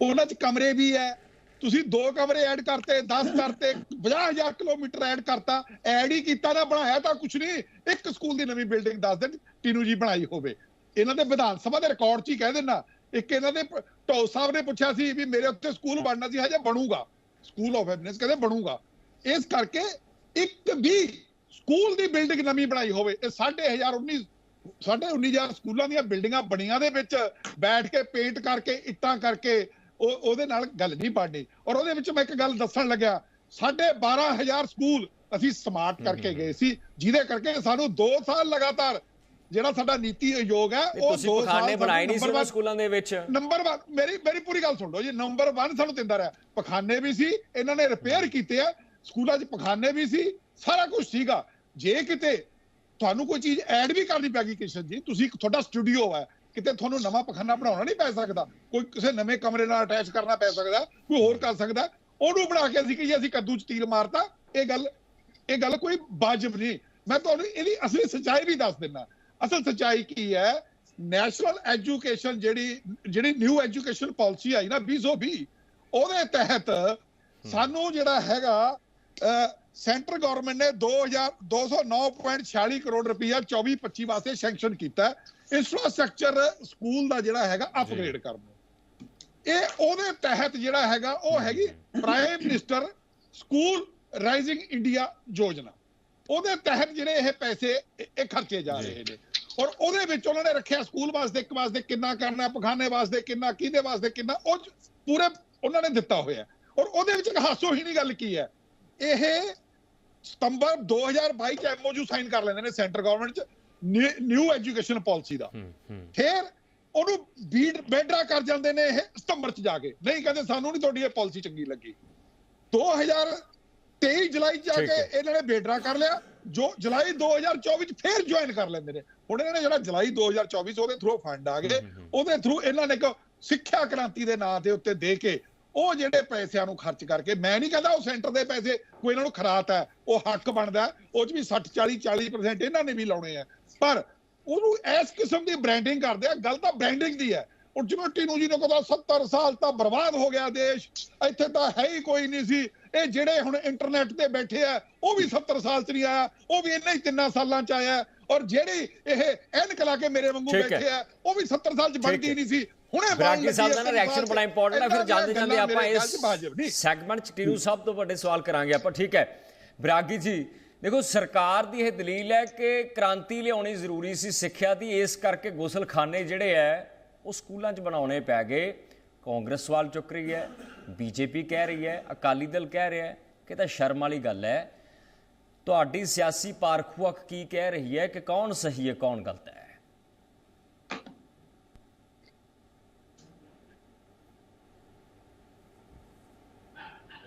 ਉਹਨਾਂ 'ਚ ਕਮਰੇ ਵੀ ਹੈ ਤੁਸੀਂ ਦੋ ਕਮਰੇ ਐਡ ਕਰਤੇ 10 ਕਰਤੇ 50000 ਕਿਲੋਮੀਟਰ ਐਡ ਕਰਤਾ ਐਡ ਹੀ ਕੀਤਾ ਨਾ ਬਣਾਇਆ ਤਾਂ ਕੁਝ ਨਹੀਂ ਇੱਕ ਸਕੂਲ ਦੀ ਨਵੀਂ ਬਿਲਡਿੰਗ ਦੱਸ ਦੇਣ ਟੀਨੂ ਜੀ ਬਣਾਈ ਹੋਵੇ। ਇਹਨਾਂ ਦੇ ਵਿਧਾਨ ਸਭਾ ਦੇ ਰਿਕਾਰਡ 'ਚ ਹੀ ਕਹਿ ਦੇਣਾ ਇੱਕ ਇਹਨਾਂ ਦੇ ਪ- ਢੋ ਸਾਹਿਬ ਨੇ ਪੁੱਛਿਆ ਸੀ ਵੀ ਮੇਰੇ ਉੱਤੇ ਸਕੂਲ ਬਣਨਾ ਸੀ ਹਜੇ ਬਣੂਗਾ। ਸਕੂਲ ਆਫ ਹੈਪੀਨੈਸ ਕਹਿੰਦੇ ਬਣੂਗਾ। ਇਸ ਕਰਕੇ ਇੱਕ ਵੀ ਸਕੂਲ ਦੀ ਬਿਲਡਿੰਗ ਨਵੀਂ ਬਣਾਈ ਹੋਵੇ ਇਹ 2019 ਸਾਡੇ 19000 ਸਕੂਲਾਂ ਦੀਆਂ ਬਿਲਡਿੰਗਾਂ ਬਣੀਆਂ ਦੇ ਵਿੱਚ ਬੈਠ ਕੇ ਪੇਂਟ ਕਰਕੇ ਇੱਟਾਂ ਕਰਕੇ ਉਹ ਉਹਦੇ ਨਾਲ ਗੱਲ ਨਹੀਂ ਬਣਨੀ। ਔਰ ਉਹਦੇ ਵਿੱਚ ਮੈਂ ਇੱਕ ਗੱਲ ਦੱਸਣ ਲੱਗਿਆ ਸਾਡੇ 12000 ਸਕੂਲ ਅਸੀਂ ਸਮਾਰਟ ਕਰਕੇ ਗਏ ਸੀ ਜਿਹਦੇ ਕਰਕੇ ਸਾਨੂੰ 2 ਸਾਲ ਲਗਾਤਾਰ ਜਿਹੜਾ ਸਾਡਾ ਨੀਤੀ ਆਯੋਗ ਹੈ ਉਹ ਤੁਸੀਂ 2 ਪਖਾਨੇ ਸਾਲ ਬਣਾਏ ਨਹੀਂ ਸੀ ਸਕੂਲਾਂ ਦੇ ਵਿੱਚ। ਨੰਬਰ 1 ਮੇਰੀ ਮੇਰੀ ਪੂਰੀ ਗੱਲ ਸੁਣ ਲਓ ਜੀ ਨੰਬਰ 1 ਸਾਨੂੰ ਦਿੰਦਾ ਰਿਹਾ। ਪਖਾਨੇ ਵੀ ਸੀ ਇਹਨਾਂ ਨੇ ਰਿਪੇਅਰ ਕੀਤੇ ਆ। ਸਕੂਲਾਂ 'ਚ ਪਖਾਨੇ ਵੀ ਸੀ ਸਾਰਾ ਕੁਝ ਸੀਗਾ। ਜੇ ਕਿਤੇ ਤੁਹਾਨੂੰ ਕੋਈ ਚੀਜ਼ ਐਡ ਵੀ ਕਰਨੀ ਪੈ ਗਈ ਕਿਸ਼ਨ ਜੀ ਤੁਸੀਂ ਤੁਹਾਡਾ ਸਟੂਡੀਓ ਹੈ ਕਿਤੇ ਤੁਹਾਨੂੰ ਨਵਾਂ ਪਖਾਨਾ ਬਣਾਉਣਾ ਨਹੀਂ ਪੈ ਸਕਦਾ। ਕੋਈ ਕਿਸੇ ਨਵੇਂ ਕਮਰੇ ਨਾਲ ਅਟੈਚ ਕਰਨਾ ਪੈ ਸਕਦਾ ਕੋਈ ਹੋਰ ਕਰ ਸਕਦਾ। ਉਹਨੂੰ ਬਣਾ ਕੇ ਅਸੀਂ ਕਿ ਅਸੀਂ ਕੱਦੂ 'ਚ ਤੀਰ ਮਾਰਤਾ। ਇਹ ਗੱਲ ਇਹ ਗੱਲ ਕੋਈ ਵਾਜਬ ਨਹੀਂ। ਮੈਂ ਤੁਹਾਨੂੰ ਇਹਦੀ ਅਸਲੀ ਸੱਚਾਈ ਵੀ ਦੱਸ ਦਿੰਦਾ। ਅਸਲ ਸੱਚਾਈ ਕੀ ਹੈ? ਨੈਸ਼ਨਲ ਐਜੂਕੇਸ਼ਨ ਜਿਹੜੀ ਜਿਹੜੀ ਨਿਊ ਐਜੂਕੇਸ਼ਨ ਪਾਲਿਸੀ ਆਈ ਨਾ 2020 ਉਹਦੇ ਤਹਿਤ ਸਾਨੂੰ ਜਿਹੜਾ ਹੈਗਾ ਸੈਂਟਰ ਗਵਰਨਮੈਂਟ ਨੇ 2000 209.46 ਕਰੋੜ ਰੁਪਇਆ 24 25 ਵਾਸਤੇ ਸੈਂਕਸ਼ਨ ਕੀਤਾ। ਇਨਫਰਾਸਟ੍ਰਕਚਰ ਸਕੂਲ ਦਾ ਜਿਹੜਾ ਹੈਗਾ ਅਪਗ੍ਰੇਡ ਕਰਨ ਇਹ ਉਹਦੇ ਤਹਿਤ ਜਿਹੜਾ ਹੈਗਾ ਉਹ ਹੈਗੀ prime minister school rising India ਯੋਜਨਾ। ਉਹਦੇ ਤਹਿਤ ਜਿਹੜੇ ਇਹ ਪੈਸੇ ਇਹ ਖਰਚੇ ਜਾ ਰਹੇ ਨੇ। ਔਰ ਉਹਦੇ ਵਿੱਚ ਉਹਨਾਂ ਨੇ ਰੱਖਿਆ ਸਕੂਲ ਵਾਸਤੇ ਇੱਕ ਵਾਸਤੇ ਕਿੰਨਾ ਕਰਨਾ ਪਖਾਨੇ ਵਾਸਤੇ ਕਿੰਨਾ ਕਿਹਦੇ ਵਾਸਤੇ ਕਿੰਨਾ ਉਹ ਪੂਰੇ ਉਹਨਾਂ ਨੇ ਦਿੱਤਾ ਹੋਇਆ ਔਰ ਉਹਦੇ ਵਿੱਚ ਇੱਕ ਹਾਸੋਹੀਣੀ ਗੱਲ ਕੀ ਹੈ? ਇਹ ਸਤੰਬਰ 2022 ਚ ਐਮਓਯੂ ਸਾਈਨ ਕਰ ਲੈਂਦੇ ਨੇ ਸੈਂਟਰ ਗਵਰਨਮੈਂਟ ਚ ਨਿਊ ਐਜੂਕੇਸ਼ਨ ਪਾਲਿਸੀ ਦਾ। ਫਿਰ ਉਹਨੂੰ ਬੀਡ ਬੈਡਰਾ ਕਰ ਜਾਂਦੇ ਨੇ ਇਹ ਸਤੰਬਰ ਚ ਜਾ ਕੇ। ਨਹੀਂ ਕਹਿੰਦੇ ਸਾਨੂੰ ਨਹੀਂ ਤੁਹਾਡੀ ਇਹ ਪਾਲਿਸੀ ਚੰਗੀ ਲੱਗੀ। 2023 ਜੁਲਾਈ ਚ ਜਾ ਠੀਕ ਕੇ। ਇਹਨਾਂ ਨੇ ਬੇਡਰਾ ਕਰ ਲਿਆ। ਜੋ ਜੁਲਾਈ 2024 ਚ ਫਿਰ ਜੁਆਇਨ ਕਰ ਲੈਂਦੇ ਨੇ। ਹੁਣ ਇਹਨਾਂ ਨੇ ਜਿਹੜਾ ਜੁਲਾਈ 2024 ਚ ਉਹਦੇ ਥਰੂ ਫੰਡ ਆ ਗਏ। ਉਹਦੇ ਥਰੂ ਇਹਨਾਂ ਨੇ ਇੱਕ ਸਿੱਖਿਆ ਕ੍ਰਾਂਤੀ ਦੇ ਨਾਂ ਦੇ ਉੱਤੇ ਦੇ ਕੇ ਉਹ ਜਿਹੜੇ ਪੈਸਿਆਂ ਨੂੰ ਖਰਚ ਕਰਕੇ ਮੈਂ ਨਹੀਂ ਕਹਿੰਦਾ ਉਹ ਸੈਂਟਰ ਦੇ ਪੈਸੇ ਕੋਈ ਇਹਨਾਂ ਨੂੰ ਖਰਾਤ ਹੈ ਉਹ ਹੱਕ ਬਣਦਾ ਉਹ ਚ ਵੀ 60 40 40% ਇਹਨਾਂ ਨੇ ਵੀ ਲਾਉਣੇ ਆ। ਪਰ ਉਹਨੂੰ ਇਸ ਕਿਸਮ ਦੀ ਬ੍ਰਾਂਡਿੰਗ ਕਰਦੇ ਆ ਗੱਲ ਤਾਂ ਬ੍ਰਾਂਡਿੰਗ ਦੀ ਹੈ। ਹੁਣ ਜਿਵੇਂ ਟੀਨੂ ਜੀ ਨੇ ਕਹਦਾ 70 ਸਾਲ ਤਾਂ ਬਰਬਾਦ ਹੋ ਗਿਆ ਦੇਸ਼ ਇੱਥੇ ਤਾਂ ਹੈ ਹੀ ਕੋਈ ਨਹੀਂ ਸੀ ਇਹ ਜਿਹੜੇ ਹੁਣ ਇੰਟਰਨੈਟ ਤੇ ਬੈਠੇ ਆ ਉਹ ਵੀ 70 ਸਾਲ ਚ ਨਹੀਂ ਆਇਆ ਉਹ ਵੀ ਇੰਨੇ ਹੀ ਤਿੰਨਾਂ ਸਾਲਾਂ ਚ ਆਇਆ ਔਰ ਜਿਹੜੀ ਇਹ ਐਨਕ ਲਾ ਕੇ ਮੇਰੇ ਵਾਂਗੂ। ਬੈਠੇ ਆ ਉਹ ਵੀ 70 ਸਾਲ ਚ ਬਣਦੀ। ਨਹੀਂ ਸੀ ਹੁਣੇ ਬਰਾਗੀ ਸਾਹਿਬ ਦਾ ਨਾ ਰਿਐਕਸ਼ਨ। ਬੜਾ ਇੰਪੋਰਟੈਂਟ ਹੈ ਫਿਰ ਜਾਂਦੇ ਜਾਂਦੇ ਆਪਾਂ ਇਸ ਸੈਗਮੈਂਟ ਚ ਟੀਨੂ ਸਾਹਿਬ ਤੋਂ ਵੱਡੇ ਸਵਾਲ ਕਰਾਂਗੇ ਆਪਾਂ ਠੀਕ ਹੈ ਬਰਾਗੀ ਜੀ ਦੇਖੋ ਸਰਕਾਰ ਦੀ ਇਹ ਦਲੀਲ ਹੈ ਕਿ ਕ੍ਰਾਂਤੀ ਲਿਆਉਣੀ ਜ਼ਰੂਰੀ ਸੀ ਸਿੱਖਿਆ ਦੀ ਇਸ ਕਰਕੇ ਗੁਸਲਖਾਨੇ ਜਿਹੜੇ ਹੈ ਉਹ ਸਕੂਲਾਂ 'ਚ ਬਣਾਉਣੇ ਪੈ ਗਏ। ਕਾਂਗਰਸ ਸਵਾਲ ਚੁੱਕ ਰਹੀ ਹੈ, ਬੀਜੇਪੀ ਕਹਿ ਰਹੀ ਹੈ, ਅਕਾਲੀ ਦਲ ਕਹਿ ਰਿਹਾ ਹੈ ਕਿ ਤਾਂ ਸ਼ਰਮ ਵਾਲੀ ਗੱਲ ਹੈ। ਤੁਹਾਡੀ ਸਿਆਸੀ ਪਾਰਖੂਕ ਕੀ ਕਹਿ ਰਹੀ ਹੈ ਕਿ ਕੌਣ ਸਹੀ ਹੈ, ਕੌਣ ਗਲਤ ਹੈ?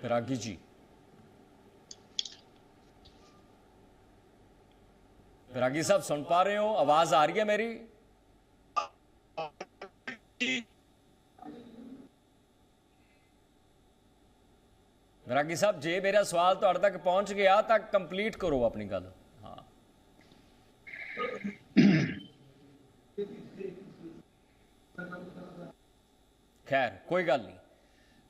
ਰਾਗੀ ਜੀ। ਰਾਗੀ ਸਾਹਿਬ, ਸੁਣ ਪਾ ਰਹੇ ਹੋ? ਆਵਾਜ਼ ਆ ਰਹੀ ਹੈ ਮੇਰੀ? ਰਾਗੀ ਸਾਹਿਬ, ਜੇ ਮੇਰਾ ਸਵਾਲ ਤੁਹਾਡੇ ਤੱਕ ਪਹੁੰਚ ਗਿਆ, ਤਾਂ ਕੰਪਲੀਟ ਕਰੋ ਆਪਣੀ ਗੱਲ। ਹਾਂ। ਖੈਰ, ਕੋਈ ਗੱਲ ਨਹੀਂ।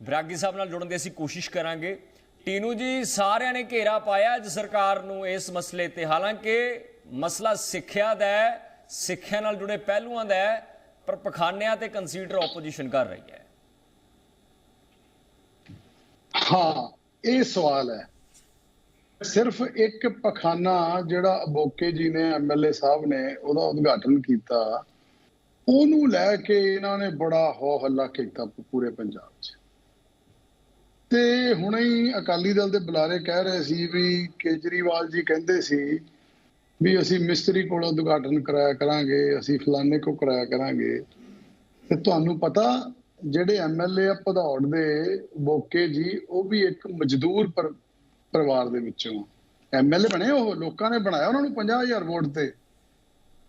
ਵਿਰਾਗੀ ਸਾਹਿਬ ਨਾਲ ਜੁੜਨ ਦੀ ਅਸੀਂ ਕੋਸ਼ਿਸ਼ ਕਰਾਂਗੇ। ਟੀਨੂ ਜੀ, ਸਾਰਿਆਂ ਨੇ ਘੇਰਾ ਪਾਇਆ ਅੱਜ ਸਰਕਾਰ ਨੂੰ ਇਸ ਮਸਲੇ ਤੇ। ਹਾਲਾਂਕਿ ਮਸਲਾ ਸਿੱਖਿਆ ਦਾ ਹੈ, ਸਿੱਖਿਆ ਨਾਲ ਜੁੜੇ ਪਹਿਲੂਆਂ ਦਾ ਹੈ। ਪਰ ਪਖਾਨਿਆਂ ਤੇ ਕੰਸੀਡਰ ਆਪੋਜੀਸ਼ਨ ਕਰ ਰਹੀ ਹੈ। ਹਾਂ, ਇਹ ਸਵਾਲ ਹੈ। ਸਿਰਫ ਇੱਕ ਪਖਾਨਾ ਜਿਹੜਾ ਅਬੋਕੇ ਜੀ ਨੇ ਐਮਐਲਏ ਸਾਹਿਬ ਨੇ ਉਹਦਾ ਉਦਘਾਟਨ ਕੀਤਾ, ਉਹਨੂੰ ਲੈ ਕੇ ਇਹਨਾਂ ਨੇ ਬੜਾ ਹੋ ਹੱਲਾ ਕੀਤਾ ਪੂਰੇ ਪੰਜਾਬ 'ਚ। ਤੇ ਹੁਣੇ ਹੀ ਅਕਾਲੀ ਦਲ ਦੇ ਬੁਲਾਰੇ ਕਹਿ ਰਹੇ ਸੀ ਵੀ ਕੇਜਰੀਵਾਲ ਜੀ ਕਹਿੰਦੇ ਸੀ ਵੀ ਅਸੀਂ ਮਿਸਤਰੀ ਕੋਲੋਂ ਉਦਘਾਟਨ ਕਰਾਇਆ ਕਰਾਂਗੇ, ਅਸੀਂ ਫਲਾਣੇ ਕੋ ਕਰਾਇਆ ਕਰਾਂਗੇ। ਤੇ ਤੁਹਾਨੂੰ ਪਤਾ, ਜਿਹੜੇ ਐਮਐਲਏ ਆ ਭਦੌੜ ਦੇ ਬੋਕੇ ਜੀ, ਉਹ ਵੀ ਇੱਕ ਮਜ਼ਦੂਰ ਪਰ- ਪਰਿਵਾਰ ਦੇ ਵਿੱਚੋਂ ਐਮਐਲਏ ਬਣੇ ਉਹ, ਲੋਕਾਂ ਨੇ ਬਣਾਇਆ ਉਹਨਾਂ ਨੂੰ 50000 ਵੋਟ ਤੇ।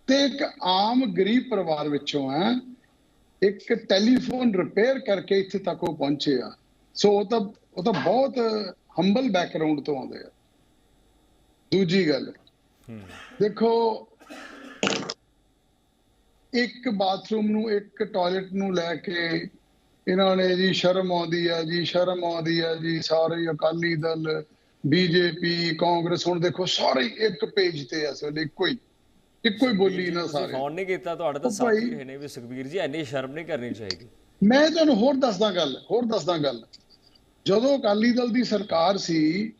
ਤੇ ਇੱਕ ਆਮ ਗਰੀਬ ਪਰਿਵਾਰ ਵਿੱਚੋਂ ਹੈ ਇੱਕ ਟੈਲੀਫੋਨ ਰਿਪੇਅਰ ਕਰਕੇ ਇੱਥੇ ਤੱਕ ਉਹ ਪਹੁੰਚੇ ਆ। ਸੋ ਉਹ ਤਾਂ ਉਹ ਤਾਂ ਬਹੁਤ ਹੰਬਲ ਬੈਕਗ੍ਰਾਉਂਡ ਤੋਂ ਆਉਂਦੇ ਆ। ਦੂਜੀ ਗੱਲ ਦੇਖੋ ਇੱਕ ਬਾਥਰੂਮ ਨੂੰ ਇੱਕ ਟਾਇਲਟ ਨੂੰ ਲੈ ਕੇ ਇਹਨਾਂ ਨੇ ਜੀ ਸ਼ਰਮ ਆਉਂਦੀ ਆ ਜੀ ਸ਼ਰਮ ਆਉਂਦੀ ਆ ਜੀ ਸਾਰੇ ਅਕਾਲੀ ਦਲ ਬੀਜੇਪੀ ਕਾਂਗਰਸ ਹੁਣ ਦੇਖੋ ਸਾਰੇ ਇੱਕ ਪੇਜ ਤੇ ਇਸ ਵੇਲੇ ਇੱਕੋ ਹੀ। ਇੱਕੋ ਹੀ ਬੋਲੀ ਨਾ ਸਾਰੇ ਫੋਨ ਨਹੀਂ ਕੀਤਾ ਤੁਹਾਡੇ ਤਾਂ ਸਾਥੀ ਨੇ ਵੀ ਸੁਖਬੀਰ ਜੀ ਐਨੀ ਸ਼ਰਮ ਨਹੀਂ ਕਰਨੀ ਚਾਹੀਦੀ। ਮੈਂ ਤੁਹਾਨੂੰ ਹੋਰ ਦੱਸਦਾ ਗੱਲ ਹੋਰ ਦੱਸਦਾ ਗੱਲ। ਜਦੋਂ ਅਕਾਲੀ ਦਲ ਦੀ ਸਰਕਾਰ ਸੀ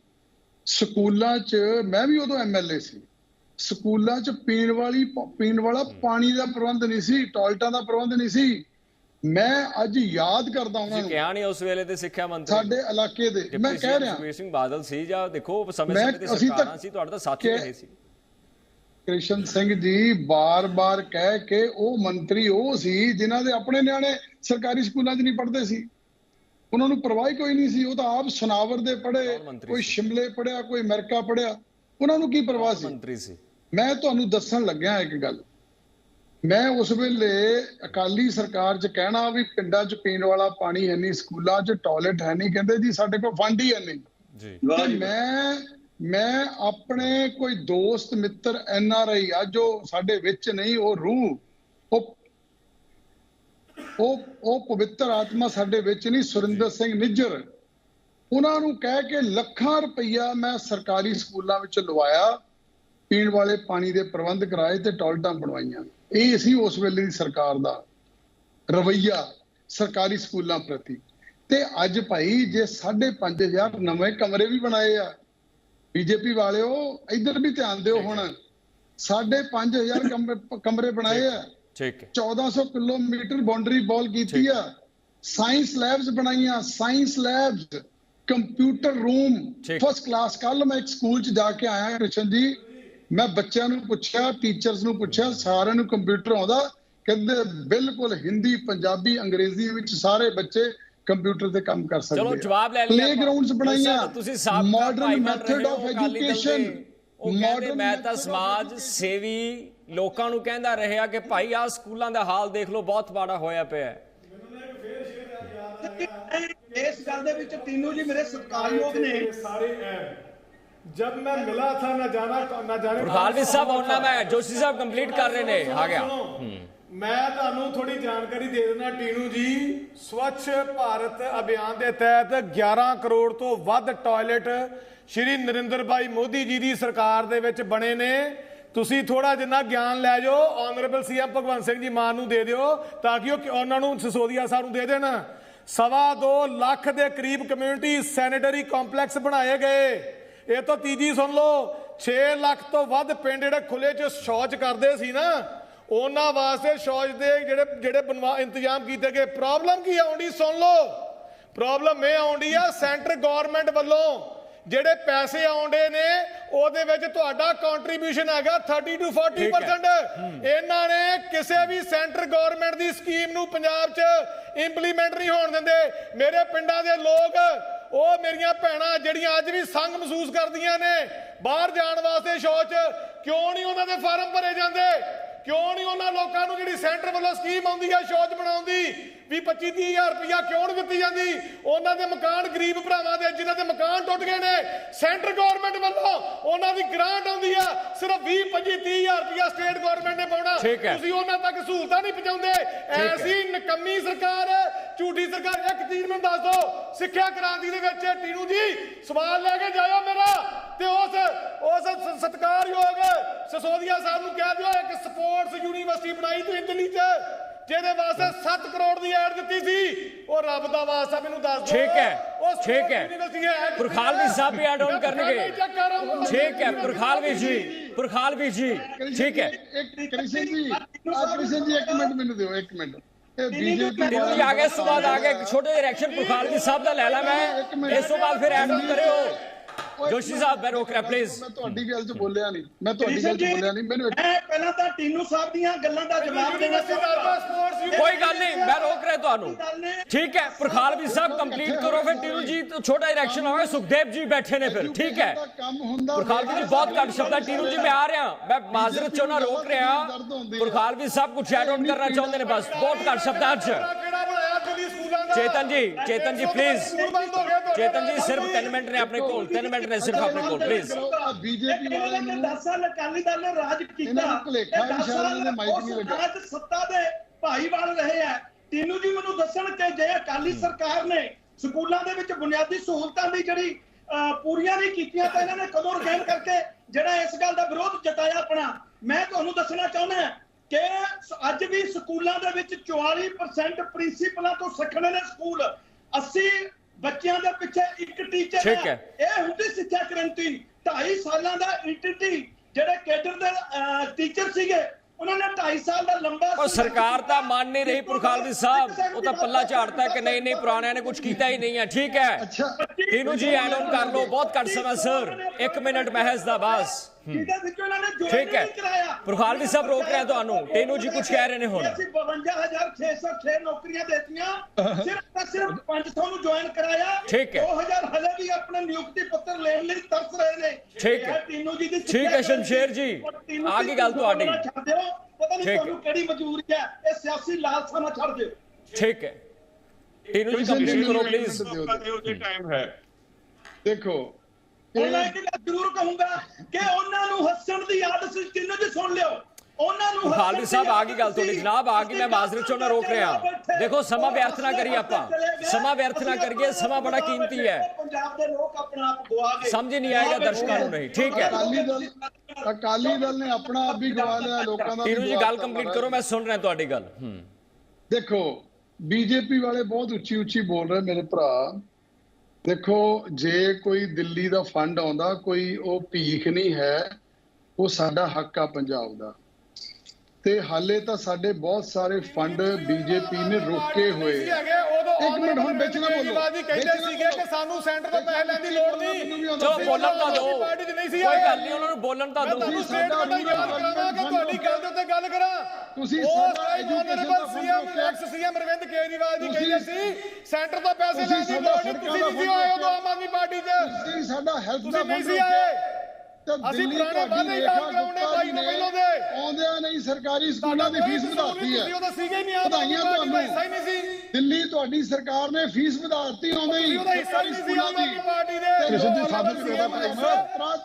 ਸਕੂਲਾਂ 'ਚ ਮੈਂ ਵੀ ਉਦੋਂ ਐਮਐਲਏ ਸੀ। ਸਕੂਲਾਂ 'ਚ ਪੀਣ ਵਾਲੀ ਪੀਣ ਵਾਲਾ ਪਾਣੀ ਦਾ ਪ੍ਰਬੰਧ ਨਹੀਂ ਸੀ ਟਾਇਲਟਾਂ ਦਾ ਪ੍ਰਬੰਧ ਨਹੀਂ ਸੀ। ਮੈਂ ਅੱਜ ਯਾਦ ਕਰਦਾ ਉਹਨਾਂ ਨੂੰ। ਕਿਹਾ ਨਹੀਂ ਉਸ ਵੇਲੇ ਦੇ ਸਿੱਖਿਆ ਮੰਤਰੀ। ਸਾਡੇ ਇਲਾਕੇ ਦੇ ਮੈਂ ਕਹਿ ਰਿਹਾ। ਸੁਖਬੀਰ ਸਿੰਘ ਬਾਦਲ ਸੀ ਜਾਂ ਦੇਖੋ ਸਮੇਂ ਸਮੇਂ ਤੇ ਤਾਂ ਸਰਕਾਰਾਂ ਸੀ ਤੁਹਾਡੇ ਤਾਂ ਸਾਥੀ ਰਹੇ ਸੀ। ਕ੍ਰਿਸ਼ਨ ਸਿੰਘ ਜੀ ਬਾਰ-ਬਾਰ ਕਹਿ ਕੇ ਉਹ ਮੰਤਰੀ ਉਹ ਸੀ ਜਿਨ੍ਹਾਂ ਦੇ ਆਪਣੇ ਨਿਆਣੇ ਸਰਕਾਰੀ ਸਕੂਲਾਂ 'ਚ ਨਹੀਂ ਪੜ੍ਹਦੇ ਸੀ। ਉਹਨਾਂ ਨੂੰ ਪਰਵਾਹ ਕੋਈ ਨਹੀਂ ਸੀ ਉਹ ਤਾਂ ਆਪ ਸੁਨਾਵਰ ਦੇ ਪੜ੍ਹੇ ਕੋਈ? ਸ਼ਿਮਲੇ ਪੜ੍ਹਿਆ ਕੋਈ ਅਮਰੀਕਾ ਪੜ੍ਹਿਆ। ਉਹਨਾਂ ਨੂੰ ਕੀ ਪਰਵਾਹ ਸੀ? ਮੰਤਰੀ ਸੀ? ਮੈਂ ਤੁਹਾਨੂੰ ਦੱਸਣ ਲੱਗਿਆ ਇੱਕ ਗੱਲ। ਮੈਂ ਉਸ ਵੇਲੇ ਅਕਾਲੀ ਸਰਕਾਰ 'ਚ ਕਹਿਣਾ ਵੀ ਪਿੰਡਾਂ 'ਚ ਪੀਣ ਵਾਲਾ ਪਾਣੀ ਹੈ ਨਹੀਂ ਸਕੂਲਾਂ 'ਚ ਟਾਇਲਟ ਹੈ ਨਹੀਂ ਕਹਿੰਦੇ ਜੀ ਸਾਡੇ ਕੋਲ ਫੰਡ ਹੀ ਹੈ ਨਹੀਂ। ਜੀ। ਮੈਂ ਮੈਂ ਆਪਣੇ ਕੋਈ ਦੋਸਤ ਮਿੱਤਰ ਐਨ ਆਰ ਆਈ ਆ ਜੋ ਸਾਡੇ ਵਿੱਚ ਨਹੀਂ ਉਹ ਰੂਹ ਉਹ ਉਹ ਉਹ ਪਵਿੱਤਰ ਆਤਮਾ ਸਾਡੇ ਵਿੱਚ ਨਹੀਂ ਸੁਰਿੰਦਰ ਸਿੰਘ ਨਿੱਜਰ ਉਹਨਾਂ ਨੂੰ ਕਹਿ ਕੇ ਲੱਖਾਂ ਰੁਪਈਆ ਮੈਂ ਸਰਕਾਰੀ ਸਕੂਲਾਂ ਵਿੱਚ ਲਵਾਇਆ। ਪੀਣ ਵਾਲੇ ਪਾਣੀ ਦੇ ਪ੍ਰਬੰਧ ਕਰਾਏ ਤੇ ਟਾਇਲਟਾਂ ਬਣਵਾਈਆਂ। ਇਹ ਸੀ ਉਸ ਵੇਲੇ ਦੀ ਸਰਕਾਰ ਦਾ ਰਵਈਆ ਸਰਕਾਰੀ ਸਕੂਲਾਂ ਪ੍ਰਤੀ। ਤੇ ਅੱਜ ਭਾਈ ਜੇ 5.5000 ਨਵੇਂ ਕਮਰੇ ਵੀ ਬਣਾਏ ਆ ਬੀਜੇਪੀ ਵਾਲਿਓ ਇੱਧਰ ਵੀ ਧਿਆਨ ਦਿਓ ਹੁਣ। 5.5000 ਕਮਰੇ ਬਣਾਏ ਆ। ਠੀਕ ਹੈ। 1400 ਕਿਲੋਮੀਟਰ ਬਾਉਂਡਰੀ ਬਾਲ ਕੀਤੀ ਆ। ਸਾਇੰਸ ਲੈਬਸ ਬਣਾਈਆਂ। Science labs computer room. First class ਕੱਲ ਮੈਂ ਇੱਕ ਸਕੂਲ ਚ ਜਾ ਕੇ ਆਇਆ ਕ੍ਰਿਸ਼ਨ ਜੀ। ਮੈਂ ਬੱਚਿਆਂ ਨੂੰ ਪੁੱਛਿਆ ਟੀਚਰਸ ਨੂੰ ਪੁੱਛਿਆ ਸਾਰਿਆਂ ਨੂੰ ਕੰਪਿਊਟਰ ਆਉਂਦਾ ਕਹਿੰਦੇ ਬਿਲਕੁਲ ਹਿੰਦੀ ਪੰਜਾਬੀ ਅੰਗਰੇਜ਼ੀ ਵਿੱਚ ਸਾਰੇ ਬੱਚੇ ਕੰਪਿਊਟਰ ਤੇ ਕੰਮ ਕਰ ਸਕਦੇ ਚਲੋ ਜਵਾਬ ਲੈ ਲਿਆ ਪਲੇਗਰਾਉਂਡਸ ਬਣਾਈਆਂ। ਤੁਸੀਂ ਮਾਡਰਨ ਮੈਥਡ ਆਫ ਐਜੂਕੇਸ਼ਨ ਉਹ ਕਹਿੰਦੇ ਮੈਂ ਤਾਂ ਸਮਾਜ ਸੇਵੀ ਲੋਕਾਂ ਨੂੰ ਕਹਿੰਦਾ ਰਿਹਾ ਕਿ ਭਾਈ ਆ ਸਕੂਲਾਂ ਦਾ ਹਾਲ ਦੇਖ ਲਓ ਬਹੁਤ ਮਾੜਾ ਹੋਇਆ ਪਿਆ ਹੈ। ਇਸ ਗੱਲ ਦੇ ਵਿੱਚ ਤੀਨੋਂ ਜੀ ਮੇਰੇ ਸਤਿਕਾਰਯੋਗ ਨੇ। ਸਾਰੇ जब मैं मिला था न जाना न जाने ਪ੍ਰਖਾਲਵੀ ਸਾਹਿਬ ਉਹਨਾਂ ਮੈਂ ਜੋਸ਼ੀ ਸਾਹਿਬ ਕੰਪਲੀਟ ਕਰ ਰਹੇ ਨੇ ਆ ਗਿਆ ਮੈਂ ਤੁਹਾਨੂੰ ਥੋੜੀ ਜਾਣਕਾਰੀ ਦੇ ਦਿੰਦਾ ਟੀਨੂ ਜੀ ਸਵੱਛ ਭਾਰਤ ਅਭਿਆਨ ਦੇ ਤਹਿਤ 11 ਕਰੋੜ ਤੋਂ ਵੱਧ ਟਾਇਲਟ ਸ਼੍ਰੀ ਨਰਿੰਦਰ ਭਾਈ ਮੋਦੀ ਜੀ ਦੀ ਸਰਕਾਰ ਦੇ ਵਿੱਚ ਬਣੇ ਨੇ ਤੁਸੀਂ ਥੋੜਾ ਜਿੰਨਾ ਗਿਆਨ ਲੈ ਜਾਓ ਆਨਰੇਬਲ ਸੀਐਮ ਭਗਵੰਤ ਸਿੰਘ ਜੀ ਮਾਨ ਨੂੰ ਦੇ ਦਿਓ ਤਾਂ ਕਿ ਉਹ ਉਹਨਾਂ ਨੂੰ ਸਿਸੋਦੀਆ ਸਾਹਿਬ ਨੂੰ ਦੇ ਦੇਣ ਸਵਾ 2 ਲੱਖ ਦੇ ਕਰੀਬ ਕਮਿਊਨਿਟੀ ਸੈਨੇਟਰੀ ਕੰਪਲੈਕਸ ਬਣਾਏ ਗਏ ਇਹ ਤਾਂ ਤੀਜੀ ਸੁਣ ਲਓ 6 ਲੱਖ ਤੋਂ ਵੱਧ ਪਿੰਡ ਜਿਹੜੇ ਖੁੱਲੇ 'ਚ ਸ਼ੌਚ ਕਰਦੇ ਸੀ ਨਾ ਉਹਨਾਂ ਵਾਸਤੇ ਸ਼ੌਚ ਦੇ ਜਿਹੜੇ ਜਿਹੜੇ ਬਣਵਾ ਇੰਤਜ਼ਾਮ ਕੀਤੇ ਗਏ। ਪ੍ਰੋਬਲਮ ਕੀ ਆਉਂਦੀ ਸੁਣ ਲਓ। ਪ੍ਰੋਬਲਮ ਇਹ ਆਉਂਦੀ ਆ ਸੈਂਟਰ ਗਵਰਨਮੈਂਟ ਵੱਲੋਂ ਜਿਹੜੇ ਪੈਸੇ ਆਉਂਦੇ ਨੇ ਉਹਦੇ ਵਿੱਚ ਤੁਹਾਡਾ ਕੰਟਰੀਬਿਊਸ਼ਨ ਹੈਗਾ 30 to 40% ਇਹਨਾਂ ਨੇ ਕਿਸੇ ਵੀ ਸੈਂਟਰ ਗਵਰਨਮੈਂਟ ਦੀ ਸਕੀਮ ਨੂੰ ਪੰਜਾਬ 'ਚ ਇੰਪਲੀਮੈਂਟ ਨਹੀਂ ਹੋਣ ਦਿੰਦੇ। ਮੇਰੇ ਪਿੰਡਾਂ ਦੇ ਲੋਕ ਉਹ ਮੇਰੀਆਂ ਭੈਣਾਂ ਜਿਹੜੀਆਂ ਅੱਜ ਵੀ ਸੰਗ ਮਹਿਸੂਸ ਕਰਦੀਆਂ ਨੇ, ਬਾਹਰ ਜਾਣ ਵਾਸਤੇ ਸ਼ੌਚ, ਕਿਉਂ ਨਹੀਂ ਉਹਨਾਂ ਦੇ ਫਾਰਮ ਭਰੇ ਜਾਂਦੇ? ਕਿਉਂ ਨਹੀਂ ਉਹਨਾਂ ਲੋਕਾਂ ਨੂੰ ਜਿਹੜੀ ਸੈਂਟਰ ਵੱਲੋਂ ਸਕੀਮ ਆਉਂਦੀ ਹੈ ਸ਼ੌਚ ਬਣਾਉਣ ਦੀ? ਵੀ 25 30000 ਰੁਪਇਆ ਕਿਉਂ ਨਹੀਂ ਦਿੱਤੀ ਜਾਂਦੀ? ਉਹਨਾਂ ਦੇ ਮਕਾਨ ਗਰੀਬ ਭਰਾਵਾਂ ਦੇ ਜਿਨ੍ਹਾਂ ਦੇ ਮਕਾਨ ਟੁੱਟ ਗਏ ਨੇ ਸੈਂਟਰ ਗਵਰਨਮੈਂਟ ਵੱਲੋਂ ਉਹਨਾਂ ਦੀ ਗ੍ਰਾਂਟ ਆਉਂਦੀ ਆ ਸਿਰਫ 20 25 30000 ਰੁਪਇਆ ਸਟੇਟ ਗਵਰਨਮੈਂਟ ਨੇ ਪਾਉਣਾ। ਤੁਸੀਂ ਉਹਨਾਂ ਤੱਕ ਸਹੂਲਤਾਂ ਨਹੀਂ ਪਹੁੰਚਾਉਂਦੇ। ਐਸੀ ਨਕੰਮੀ ਸਰਕਾਰ ਝੂਠੀ ਸਰਕਾਰ ਇੱਕ ਚੀਜ਼ ਮੈਨੂੰ ਦੱਸ ਦਿਓ ਸਿੱਖਿਆ ਕ੍ਰਾਂਤੀ ਦੇ ਵਿੱਚ ਟੀਨੂ ਜੀ ਸਵਾਲ ਲੈ ਕੇ ਜਾਇਓ ਮੇਰਾ ਤੇ ਉਸ ਉਸ ਸਤਿਕਾਰਯੋਗ ਸਸੋਦੀਆ ਸਾਹਿਬ ਨੂੰ ਕਹਿ ਦਿਓ ਇੱਕ ਸਪੋਰਟਸ ਯੂਨੀਵਰਸਿਟੀ ਬਣਾਈ ਤੁਸੀਂ ਦਿੱਲੀ 'ਚ ਜਿਹਦੇ ਵਾਸਤੇ 7 ਕਰੋੜ ਦੀ ਐਡ ਦਿੱਤੀ ਸੀ ਉਹ ਰੱਬ ਦਾ ਵਾਸਤਾ ਮੈਨੂੰ ਦੱਸ ਦਿਓ। ਠੀਕ ਹੈ, ਠੀਕ ਹੈ। ਪੁਰਖਾਲਵੀ ਸਾਹਿਬ ਵੀ on ਮੈਂ ਕਰਨਗੇ। ਠੀਕ ਹੈ ਪ੍ਰਖਾਲਵੀ ਜੀ ਪ੍ਰਖਾਲਵੀ ਜੀ ਠੀਕ ਹੈ। ਇੱਕ ਕ੍ਰਿਸ਼ਨ ਜੀ ਆ ਕ੍ਰਿਸ਼ਨ ਜੀ ਇੱਕ ਮਿੰਟ ਮੈਨੂੰ ਦਿਓ ਇੱਕ ਮਿੰਟ। ਬੀਜੇਪੀ ਆਗੇ ਇਸ ਤੋਂ ਬਾਅਦ ਆਗੇ ਇੱਕ ਛੋਟੇ ਜਿਹੇ ਰਿਐਕਸ਼ਨ ਪ੍ਰਖਾਲਵੀ ਸਾਹਿਬ ਦਾ ਲੈ ਲਾ ਮੈਂ। ਇਸ ਤੋਂ ਬਾਅਦ ਫਿਰ ਐਡ ਆਨ ਕਰਿਓ। ਜੋਸ਼ੀ ਸਾਹਿਬ ਮੈਂ ਰੋਕ ਰਿਹਾ ਪਲੀਜ਼ ਮੈਂ ਤੁਹਾਡੀ ਗੱਲ 'ਚ ਬੋਲਿਆ ਨਹੀਂ। ਮੈਂ ਤੁਹਾਡੀ ਗੱਲ 'ਚ ਬੋਲਿਆ ਨਹੀਂ। ਮੈਨੂੰ ਇੱਕ- ਮੈਂ ਪਹਿਲਾਂ ਤਾਂ ਟੀਨੂ ਸਾਹਿਬ ਦੀਆਂ ਗੱਲਾਂ ਦਾ ਜਵਾਬ ਦੇਣਾ ਚਾਹੁੰਦਾ। ਕੋਈ ਗੱਲ ਨਹੀਂ ਮੈਂ ਰੋਕ ਰਿਹਾ ਤੁਹਾਨੂੰ। ਠੀਕ ਹੈ ਪ੍ਰਖਾਲਵੀ ਸਾਹਿਬ ਕੰਪਲੀਟ ਕਰੋ ਫਿਰ ਟੀਨੂ ਜੀ ਤੋਂ ਛੋਟਾ ਜਿਹਾ ਰਿਐਕਸ਼ਨ ਹੋਗਾ ਸੁਖਦੇਵ ਜੀ ਬੈਠੇ ਨੇ ਫਿਰ। ਠੀਕ ਹੈ। ਪ੍ਰਖਾਲਵੀ ਜੀ ਬਹੁਤ ਘੱਟ ਸ਼ਬਦ ਹੈ ਟੀਨੂ ਜੀ ਮੈਂ ਆ ਰਿਹਾ। ਮੈਂ ਮਾਜ਼ਰਤ ਚੋਂ ਨਾ ਰੋਕ ਰਿਹਾ। ਪ੍ਰਖਾਲਵੀ ਸਾਹਿਬ ਕੁਝ ਐਡ ਆਨ ਕਰਨਾ ਚਾਹੁੰਦੇ ਨੇ ਬਸ ਬਹੁਤ ਘੱਟ ਸ਼ਬਦਾਂ 'ਚ ਕਿਹੜਾ ਬਣਾਇਆ ਦਿੱਲੀ ਸਕੂਲਾਂ ਦਾ। ਚੇਤਨ ਜੀ ਚੇਤਨ ਜੀ ਪਲੀਜ਼ ਸਕੂਲ ਬੰਦ ਹੋ ਗਏ ਤੁਹਾਡੇ ਚੇਤਨ ਜੀ ਸਿਰਫ 3 ਮਿੰਟ ਨੇ ਆਪਣੇ ਕੋਲ 3 ਮਿੰਟ ਨੇ ਸਿਰਫ ਆਪਣੇ ਕੋਲ ਪਲੀਜ਼ ਬੀਜੇਪੀ ਵਾਲਿਆਂ ਨੂੰ 10 ਸਾਲ ਅਕਾਲੀ ਦਲ ਨੇ ਰਾਜ ਕੀਤਾ। ਇਹਨਾਂ ਨੂੰ ਭੁਲੇਖਾ ਇਹਨਾਂ ਦੇ ਮਾਈਕ ਨਹੀਂ ਲੱਗਾ। ਰਾਜ ਸੱਤਾ ਦੇ ਭਾਈਵਾਲ ਰਹੇ ਆ। ਤੀਨੂ ਜੀ ਮੈਨੂੰ ਦੱਸਣ ਕਿ ਜੇ ਅਕਾਲੀ ਸਰਕਾਰ ਨੇ ਸਕੂਲਾਂ ਦੇ ਵਿੱਚ ਬੁਨਿਆਦੀ ਸਹੂਲਤਾਂ ਦੀ ਜਿਹੜੀ ਪੂਰੀਆਂ ਨਹੀਂ ਕੀਤੀਆਂ ਤਾਂ ਇਹਨਾਂ ਨੇ ਕਦੋਂ ਰਿਜ਼ਾਈਨ ਕਰਕੇ ਜਿਹੜਾ ਇਸ ਗੱਲ ਦਾ ਵਿਰੋਧ ਜਤਾਇਆ ਆਪਣਾ ਮੈਂ ਤੁਹਾਨੂੰ ਦੱਸਣਾ ਚਾਹੁੰਦਾ ਕਿ ਅੱਜ ਵੀ ਸਕੂਲਾਂ ਦੇ ਵਿੱਚ 44% ਪ੍ਰਿੰਸੀਪਲਾਂ ਤੋਂ ਸਿੱਖਣੇ ਨੇ ਸਕੂਲ। 80 ਬੱਚਿਆਂ ਦੇ ਪਿੱਛੇ ਇੱਕ ਟੀਚਰ ਹੈ। ਇਹ ਹੁੰਦੀ ਸਿੱਖਿਆ ਕ੍ਰਾਂਤੀ 2.5 ਸਾਲਾਂ ਦਾ ਇੰਟੀਟੀ ਜਿਹੜੇ ਕੇਡਰ ਦੇ ਟੀਚਰ ਸੀਗੇ ਉਹਨਾਂ ਨੇ 2.5 ਸਾਲ ਦਾ ਲੰਬਾ ਪਰ ਸਰਕਾਰ ਤਾਂ ਮੰਨ ਨਹੀਂ ਰਹੀ ਪੁਰਖਾਲਦੀ ਸਾਹਿਬ ਉਹ ਤਾਂ ਪੱਲਾ ਝਾੜਦਾ ਕਿ ਨਹੀਂ ਨਹੀਂ ਪੁਰਾਣਿਆਂ ਨੇ ਕੁਝ ਕੀਤਾ ਹੀ ਨਹੀਂ ਹੈ। ਠੀਕ ਹੈ। ਅੱਛਾ। ਤੀਨੂ ਜੀ ਐਡ ਆਨ ਕਰ ਲਓ ਬਹੁਤ ਘੱਟ ਸਮਾਂ ਸਰ 1 ਮਿੰਟ ਮਹਿਜ਼ ਦਾ ਬਸ। ਜਿਹਦੇ ਵਿੱਚੋਂ ਇਹਨਾਂ ਨੇ ਜੁਆਇਨ ਠੀਕ ਹੈ। ਨਹੀਂ ਕਰਾਇਆ। ਪੁਰਖਾਲਦੀ ਸਾਹਿਬ ਰੋਕ ਰਹੇ ਤੁਹਾਨੂੰ। ਤੀਨੂ ਜੀ ਕੁਝ ਕਹਿ ਰਹੇ ਨੇ ਹੁਣ। ਅਸੀਂ 52606 ਨੌਕਰੀਆਂ ਦੇਤੀਆਂ। ਸਿਰਫ ਤਾਂ ਸਿਰਫ 500 ਨੂੰ ਜੁਆਇਨ ਕਰਾਇਆ। ਠੀਕ ਹੈ। 2000 ਹਲੇ ਵੀ ਆਪਣੇ ਨਿਯੁਕਤੀ ਪੱਤਰ ਲੈਣ ਲਈ ਤਰਸ ਰਹੇ ਨੇ। ਠੀਕ ਹੈ। ਇਹ ਜੀ ਦੀ ਠੀਕ ਹੈ ਸ਼ਮਸ਼ੇਰ ਜੀ। ਆ ਗਈ ਗੱਲ ਤੁਹਾਡੀ। ਪਤਾ ਨਹੀਂ ਠੀਕ ਹੈ। ਤੁਹਾਨੂੰ ਕਿਹੜੀ ਮਜਬੂਰੀ ਹੈ। ਇਹ ਸਿਆਸੀ ਲਾਲਸਾ ਨਾ ਛੱਡ ਦਿਓ। ਠੀਕ ਹੈ। ਤੀਨੂ ਜੀ ਕੰਪਲੀਟ ਕਰੋ ਪਲੀਜ਼ ਟਾਈਮ ਹੈ। ਦੇਖੋ ਹੁਣ ਮੈਂ ਇੱਕ ਗੱਲ ਜ਼ਰੂਰ ਕਹੂੰਗਾ ਕਿ ਉਹਨਾਂ ਨੂੰ ਹੱਸਣ ਦੀ ਆਦਤ ਸੀ ਤੀਨੂ ਜੀ ਸੁਣ ਲਿਓ। ਉਹਨਾਂ ਨੂੰ ਖਾਲਦੀ ਸਾਹਿਬ ਆ ਗਈ ਗੱਲ ਤੁਹਾਡੀ ਜਨਾਬ ਆ ਗਈ ਮੈਂ ਮਾਜ਼ਰਤ ਚੋਂ ਨਾ ਰੋਕ ਰਿਹਾ। ਦੇਖੋ ਸਮਾਂ ਵਿਅਰਥ ਨਾ ਕਰੀਏ ਆਪਾਂ। ਸਮਾਂ ਵਿਅਰਥ ਨਾ ਕਰੀਏ ਸਮਾਂ ਬੜਾ ਕੀਮਤੀ ਹੈ। ਪੰਜਾਬ ਦੇ ਲੋਕ ਆਪਣਾ ਆਪ ਗਵਾ ਗਏ ਸਮਝ ਨਹੀਂ ਆਏਗਾ ਦਰਸ਼ਕਾਂ ਨੂੰ ਨਹੀਂ ਠੀਕ ਹੈ। ਅਕਾਲੀ ਦਲ ਨੇ ਆਪਣਾ ਆਪ ਵੀ ਗਵਾ ਲਿਆ ਲੋਕਾਂ ਦਾ ਵੀ ਤੀਨੂ ਜੀ ਗੱਲ ਕੰਪਲੀਟ ਕਰੋ ਮੈਂ ਸੁਣ ਰਿਹਾ ਤੁਹਾਡੀ ਗੱਲ। ਹੂੰ। ਦੇਖੋ ਬੀਜੇਪੀ ਵਾਲੇ ਬਹੁਤ ਉੱਚੀ ਉੱਚੀ ਬੋਲ ਰਹੇ ਮੇਰੇ ਭਰਾ। ਦੇਖੋ, ਜੇ ਕੋਈ ਦਿੱਲੀ ਦਾ ਫੰਡ ਆਉਂਦਾ, ਕੋਈ ਉਹ ਭੀਖ ਨਹੀਂ ਹੈ, ਉਹ ਸਾਡਾ ਹੱਕ ਆ ਪੰਜਾਬ ਦਾ। ਤੇ ਹਾਲੇ ਤਾਂ ਸਾਡੇ ਬਹੁਤ ਸਾਰੇ ਫੰਡ ਬੀਜੇਪੀ ਨੇ ਰੋਕੇ ਹੋਏ ਇੱਕ ਮਿੰਟ ਹੁਣ ਵਿੱਚ ਨਾ ਬੋਲੋ। ਜੀ ਕਹਿੰਦੇ ਸੀਗੇ ਕਿ। ਸਾਨੂੰ ਸੈਂਟਰ ਤੋਂ ਪੈਸੇ ਲੈਣ ਦੀ ਲੋੜ ਨਹੀਂ ਚਲੋ ਬੋਲਣ ਤਾਂ ਦਿਓ ਪਾਰਟੀ 'ਚ ਨਹੀਂ ਸੀ ਕੋਈ। ਗੱਲ ਨਹੀਂ ਉਹਨਾਂ ਨੂੰ ਬੋਲਣ ਤਾਂ ਦਿਓ ਤੁਹਾਨੂੰ ਸਟੇਟਮੈਂਟ ਯਾਦ ਕਰਾਵਾਂ ਕਿ ਤੁਹਾਡੀ ਗੱਲ ਦੇ ਉੱਤੇ ਗੱਲ ਕਰਾਂ ਤੁਸੀਂ ਸਾਡਾ ਦਾ CM ex CM Arvind Kejriwal ji ਕਹਿੰਦੇ ਸੀ ਸੈਂਟਰ ਤੋਂ ਪੈਸੇ ਲੈਣ ਦੀ ਲੋੜ ਨਹੀਂ ਤੁਸੀਂ ਨਹੀਂ ਆਏ ਉਦੋਂ ਰੋਕਿਆ। ਆਮ ਆਦਮੀ ਪਾਰਟੀ 'ਚ ਤੁਸੀਂ ਸਾਡਾ ਹੈਲਥ ਦਾ ਨਹੀਂ ਫੰਡ ਰੋਕਿਆ। ਆਏ ਅਸੀਂ ਪੁਰਾਣੇ ਵਾਅਦੇ ਰੇਖਾ ਯਾਦ ਕਰਾਉਣੇ ਭਾਈ ਨੂੰ ਪਹਿਲੋਂ ਦੇ। ਆਉਂਦਿਆਂ ਨਹੀਂ ਸਰਕਾਰੀ ਸਕੂਲਾਂ ਦੀ ਫੀਸ ਵਧਾਤੀ ਹੈ ਉਹਦਾ ਸੀਗਾ ਹੀ ਨਹੀਂ ਵਧਾਈਆਂ ਤੁਹਾਨੂੰ। ਹਿੱਸਾ ਹੀ ਨਹੀਂ ਸੀ ਦਿੱਲੀ ਤੁਹਾਡੀ ਸਰਕਾਰ ਨੇ ਫੀਸ ਵਧਾਤੀ ਆਉਂਦੇ ਹੀ ਉਹਦਾ ਹਿੱਸਾ ਹੀ ਨਹੀਂ ਸੀ ਆਮ ਆਦਮੀ ਪਾਰਟੀ ਦੇ ਵੀ CM ਪਤਾ ਐਕਸ ਹੈ।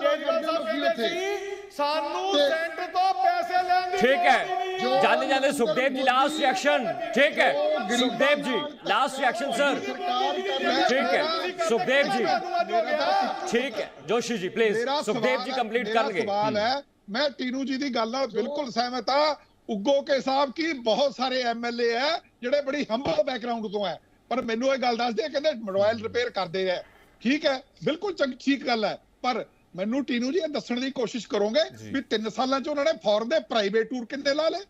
ਕੇਜਰੀਵਾਲ ਸਾਹਿਬ ਕਹਿੰਦੇ। ਸੀ ਸਾਨੂੰ ਸੈਂਟਰ ਤੋਂ ਪੈਸੇ ਲੈਣ ਦੀ ਠੀਕ ਹੈ। ਜਾਂਦੇ ਜਾਂਦੇ ਸੁਖਦੇਵ ਜੀ ਲਾਸਟ ਰਿਐਕਸ਼ਨ ਠੀਕ ਹੈ। Sukhdev ji last reaction sir ਠੀਕ ਹੈ। ਸੁਖਦੇਵ ਜੀ। ਠੀਕ ਹੈ। ਜੋਸ਼ੀ ਜੀ ਪਲੀਜ਼ ਸੁਖਦੇਵ ਜੀ ਕੰਪਲੀਟ ਕਰਨਗੇ। ਸਵਾਲ ਹੈ ਮੈਂ ਟੀਨੂ ਜੀ ਦੀ ਗੱਲ ਨਾਲ ਬਿਲਕੁਲ ਸਹਿਮਤ ਆ ਉਗੋ ਕੇ ਸਾਹਿਬ ਕੀ ਬਹੁਤ ਸਾਰੇ ਐਮਐਲਏ ਹੈ ਜਿਹੜੇ ਬੜੀ ਹੰਬਲ ਬੈਕਗ੍ਰਾਉਂਡ ਤੋਂ ਹੈ। ਪਰ ਮੈਨੂੰ ਇਹ ਗੱਲ ਦੱਸਦੇ ਕਹਿੰਦੇ ਮੋਬਾਈਲ ਰਿਪੇਅਰ ਕਰਦੇ ਆ ਠੀਕ ਹੈ। ਬਿਲਕੁਲ ਚੰਗ ਠੀਕ ਗੱਲ ਹੈ। ਪਰ ਮੈਨੂੰ ਟੀਨੂ ਜੀ ਇਹ ਦੱਸਣ ਦੀ ਕੋਸ਼ਿਸ਼ ਕਰੋਗੇ ਵੀ 3 ਸਾਲਾਂ ਚ ਉਹਨਾਂ ਨੇ ਫੋਰਨ ਦੇ ਪ੍ਰਾਈਵੇਟ ਟੂਰ ਕਿੰਨੇ ਲਾ ਲਏ?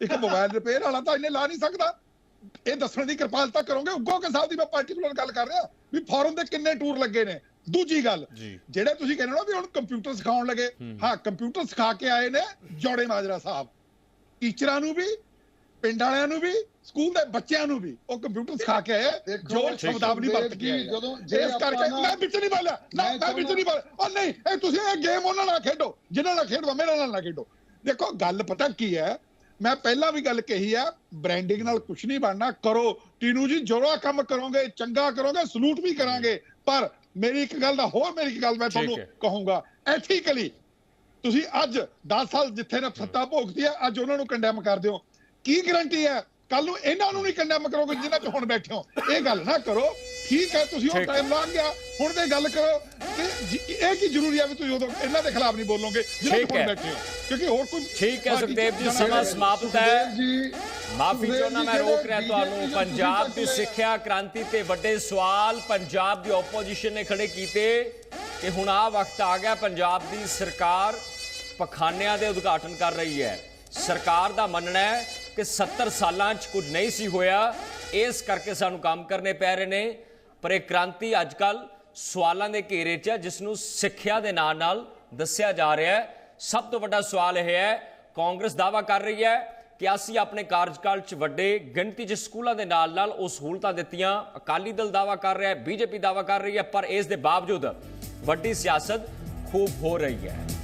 ਇੱਕ ਮੋਬਾਈਲ ਰਿਪੇਅਰ ਵਾਲਾ ਤਾਂ ਇਹਨੇ ਲਾ ਨਹੀਂ ਸਕਦਾ। ਇਹ ਦੱਸਣ ਦੀ ਕਿਰਪਾਲਤਾ ਕਰੋਗੇ? ਉਗੋ ਕੇ ਸਾਹਿਬ ਦੀ ਮੈਂ ਪਾਰਟਿਕੂਲਰ ਗੱਲ ਕਰ ਰਿਹਾ ਵੀ ਫੋਰਨ ਦੇ ਕਿੰਨੇ ਟੂਰ ਲੱਗੇ ਨੇ? ਦੂਜੀ ਗੱਲ ਜਿਹੜੇ ਤੁਸੀਂ ਕਹਿੰਦੇ ਹੋ ਵੀ ਹੁਣ ਕੰਪਿਊਟਰ ਸਿਖਾਉਣ ਲੱਗੇ ਹਾਂ। ਕੰਪਿਊਟਰ ਸਿਖਾ ਕੇ ਆਏ ਨੇ ਜੋੜੇ ਮਾਜਰਾ ਸਾਹਿਬ। ਟੀਚਰਾਂ ਨੂੰ ਵੀ ਪਿੰਡ ਵਾਲਿਆਂ ਨੂੰ ਵੀ ਸਕੂਲ ਦੇ ਬੱਚਿਆਂ ਨੂੰ ਵੀ ਉਹ ਕੰਪਿਊਟਰ ਸਿਖਾ ਕੇ ਜੋ। ਸ਼ਬਦਾਵਲੀ ਵਰਤ ਕੇ ਆਏ ਜਦੋਂ- ਇਸ ਕਰਕੇ ਮੈਂ ਵਿੱਚ ਨਹੀਂ ਬੋਲਿਆ। ਨਾ ਮੈਂ ਵਿੱਚ ਨਹੀਂ ਬੋਲਿਆ। ਉਹ ਨਹੀਂ ਇਹ ਤੁਸੀਂ ਇਹ ਗੇਮ ਉਹਨਾਂ ਨਾਲ ਖੇਡੋ ਜਿਨ੍ਹਾਂ ਨਾਲ ਖੇਡੋ ਮੇਰੇ ਨਾਲ ਨਾ ਖੇਡੋ। ਦੇਖੋ ਗੱਲ ਪਤਾ ਕੀ ਹੈ? ਮੈਂ ਪਹਿਲਾਂ ਵੀ ਗੱਲ ਕਹੀ ਹੈ ਬ੍ਰਾਂਡਿੰਗ ਨਾਲ ਕੁਝ ਨਹੀਂ ਬਣਨਾ। ਕਰੋ। ਟੀਨੂ ਜੀ ਜੋਰਾ ਕੰਮ ਕਰੋਗੇ ਚੰਗਾ ਕਰੋਗੇ ਸਲੂਟ ਵੀ ਕਰਾਂਗੇ। ਪਰ ਮੇਰੀ ਇੱਕ ਗੱਲ ਦਾ ਹੋਰ ਮੇਰੀ ਇੱਕ ਗੱਲ ਮੈਂ ਤੁਹਾਨੂੰ। ਕਹੂੰਗਾ ਐਥੀਕਲੀ ਤੁਸੀਂ ਅੱਜ 10 ਸਾਲ ਜਿੱਥੇ ਨੇ ਸੱਤਾ ਭੋਗਦੀ ਹੈ ਅੱਜ ਉਹਨਾਂ ਨੂੰ ਕੰਡੈਮ ਕਰਦੇ ਹੋ ਕੀ ਗਰੰਟੀ ਹੈ? ਕੱਲ ਨੂੰ ਇਹਨਾਂ ਨੂੰ ਨਹੀਂ ਕੰਡੈਮ ਕਰੋਗੇ ਜਿਨ੍ਹਾਂ 'ਚ ਹੁਣ ਬੈਠੇ ਹੋ। ਇਹ ਗੱਲ ਨਾ ਕਰੋ। ਠੀਕ ਹੈ ਤੁਸੀਂ ਉਹ। ਟਾਈਮ ਲੰਘ ਗਿਆ। ਹੁਣ ਤੇ ਗੱਲ ਕਰੋ ਕਿ ਜੀ- ਇਹ ਕੀ ਜ਼ਰੂਰੀ ਹੈ ਵੀ ਤੁਸੀਂ ਉਦੋਂ ਇਹਨਾਂ ਦੇ ਖਿਲਾਫ ਨਹੀਂ ਬੋਲੋਗੇ ਠੀਕ ਹੁਣ। ਬੈਠੇ ਹੋ। ਕਿਉਂਕਿ ਹੋਰ ਕੋਈ ਠੀਕ ਹੈ ਸੁਖਦੇਵ ਜੀ ਸਮਾਂ। ਸਮਾਪਤ ਹੈ। ਜੀ ਮਾਫੀ ਚਾਹੁੰਦਾ ਮੈਂ ਰੋਕ ਜਿਹੜੇ ਰਿਹਾ ਤੁਹਾਨੂੰ। ਪੰਜਾਬ ਦੀ ਸਿੱਖਿਆ ਕ੍ਰਾਂਤੀ ਤੇ ਵੱਡੇ ਸਵਾਲ ਪੰਜਾਬ ਦੀ ਆਪੋਜੀਸ਼ਨ ਨੇ ਖੜੇ ਕੀਤੇ ਕਿ ਹੁਣ ਆ ਵਕਤ ਆ ਗਿਆ ਪੰਜਾਬ ਦੀ ਸਰਕਾਰ ਪਖਾਨਿਆਂ ਦੇ ਉਦਘਾਟਨ ਕਰ ਰਹੀ ਹੈ। ਸਰਕਾਰ ਦਾ ਮੰਨਣਾ ਹੈ ਕਿ 70 ਸਾਲਾਂ 'ਚ ਕੁਝ ਨਹੀਂ ਸੀ ਹੋਇਆ। ਇਸ ਕਰਕੇ ਸਾਨੂੰ ਕੰਮ ਕਰਨੇ ਪੈ ਰਹੇ ਨੇ। ਪਰ ਇਹ ਕ੍ਰਾਂਤੀ ਅੱਜ ਅੱਜਕੱਲ ਸਵਾਲਾਂ ਦੇ ਘੇਰੇ 'ਚ ਹੈ ਜਿਸ ਨੂੰ ਸਿੱਖਿਆ ਦੇ ਨਾਲ ਨਾਲ ਦੱਸਿਆ ਜਾ ਰਿਹਾ ਹੈ। ਸਭ ਤੋਂ ਵੱਡਾ ਸਵਾਲ ਇਹ ਹੈ, ਕਾਂਗਰਸ ਦਾਵਾ ਕਰ ਰਹੀ ਹੈ ਕਿ ਅਸੀਂ ਆਪਣੇ ਕਾਰਜਕਾਲ 'ਚ ਵੱਡੇ, ਗਿਣਤੀ 'ਚ ਸਕੂਲਾਂ ਦੇ ਨਾਲ ਨਾਲ ਉਹ ਸਹੂਲਤਾਂ ਦਿੱਤੀਆਂ। ਅਕਾਲੀ ਦਲ ਦਾਵਾ ਕਰ ਰਿਹਾ ਹੈ, ਬੀਜੇਪੀ ਦਾਵਾ ਕਰ ਰਹੀ ਹੈ, ਪਰ ਇਸ ਦੇ ਬਾਵਜੂਦ ਵੱਡੀ ਸਿਆਸਤ ਖੂਬ ਹੋ ਰਹੀ ਹੈ।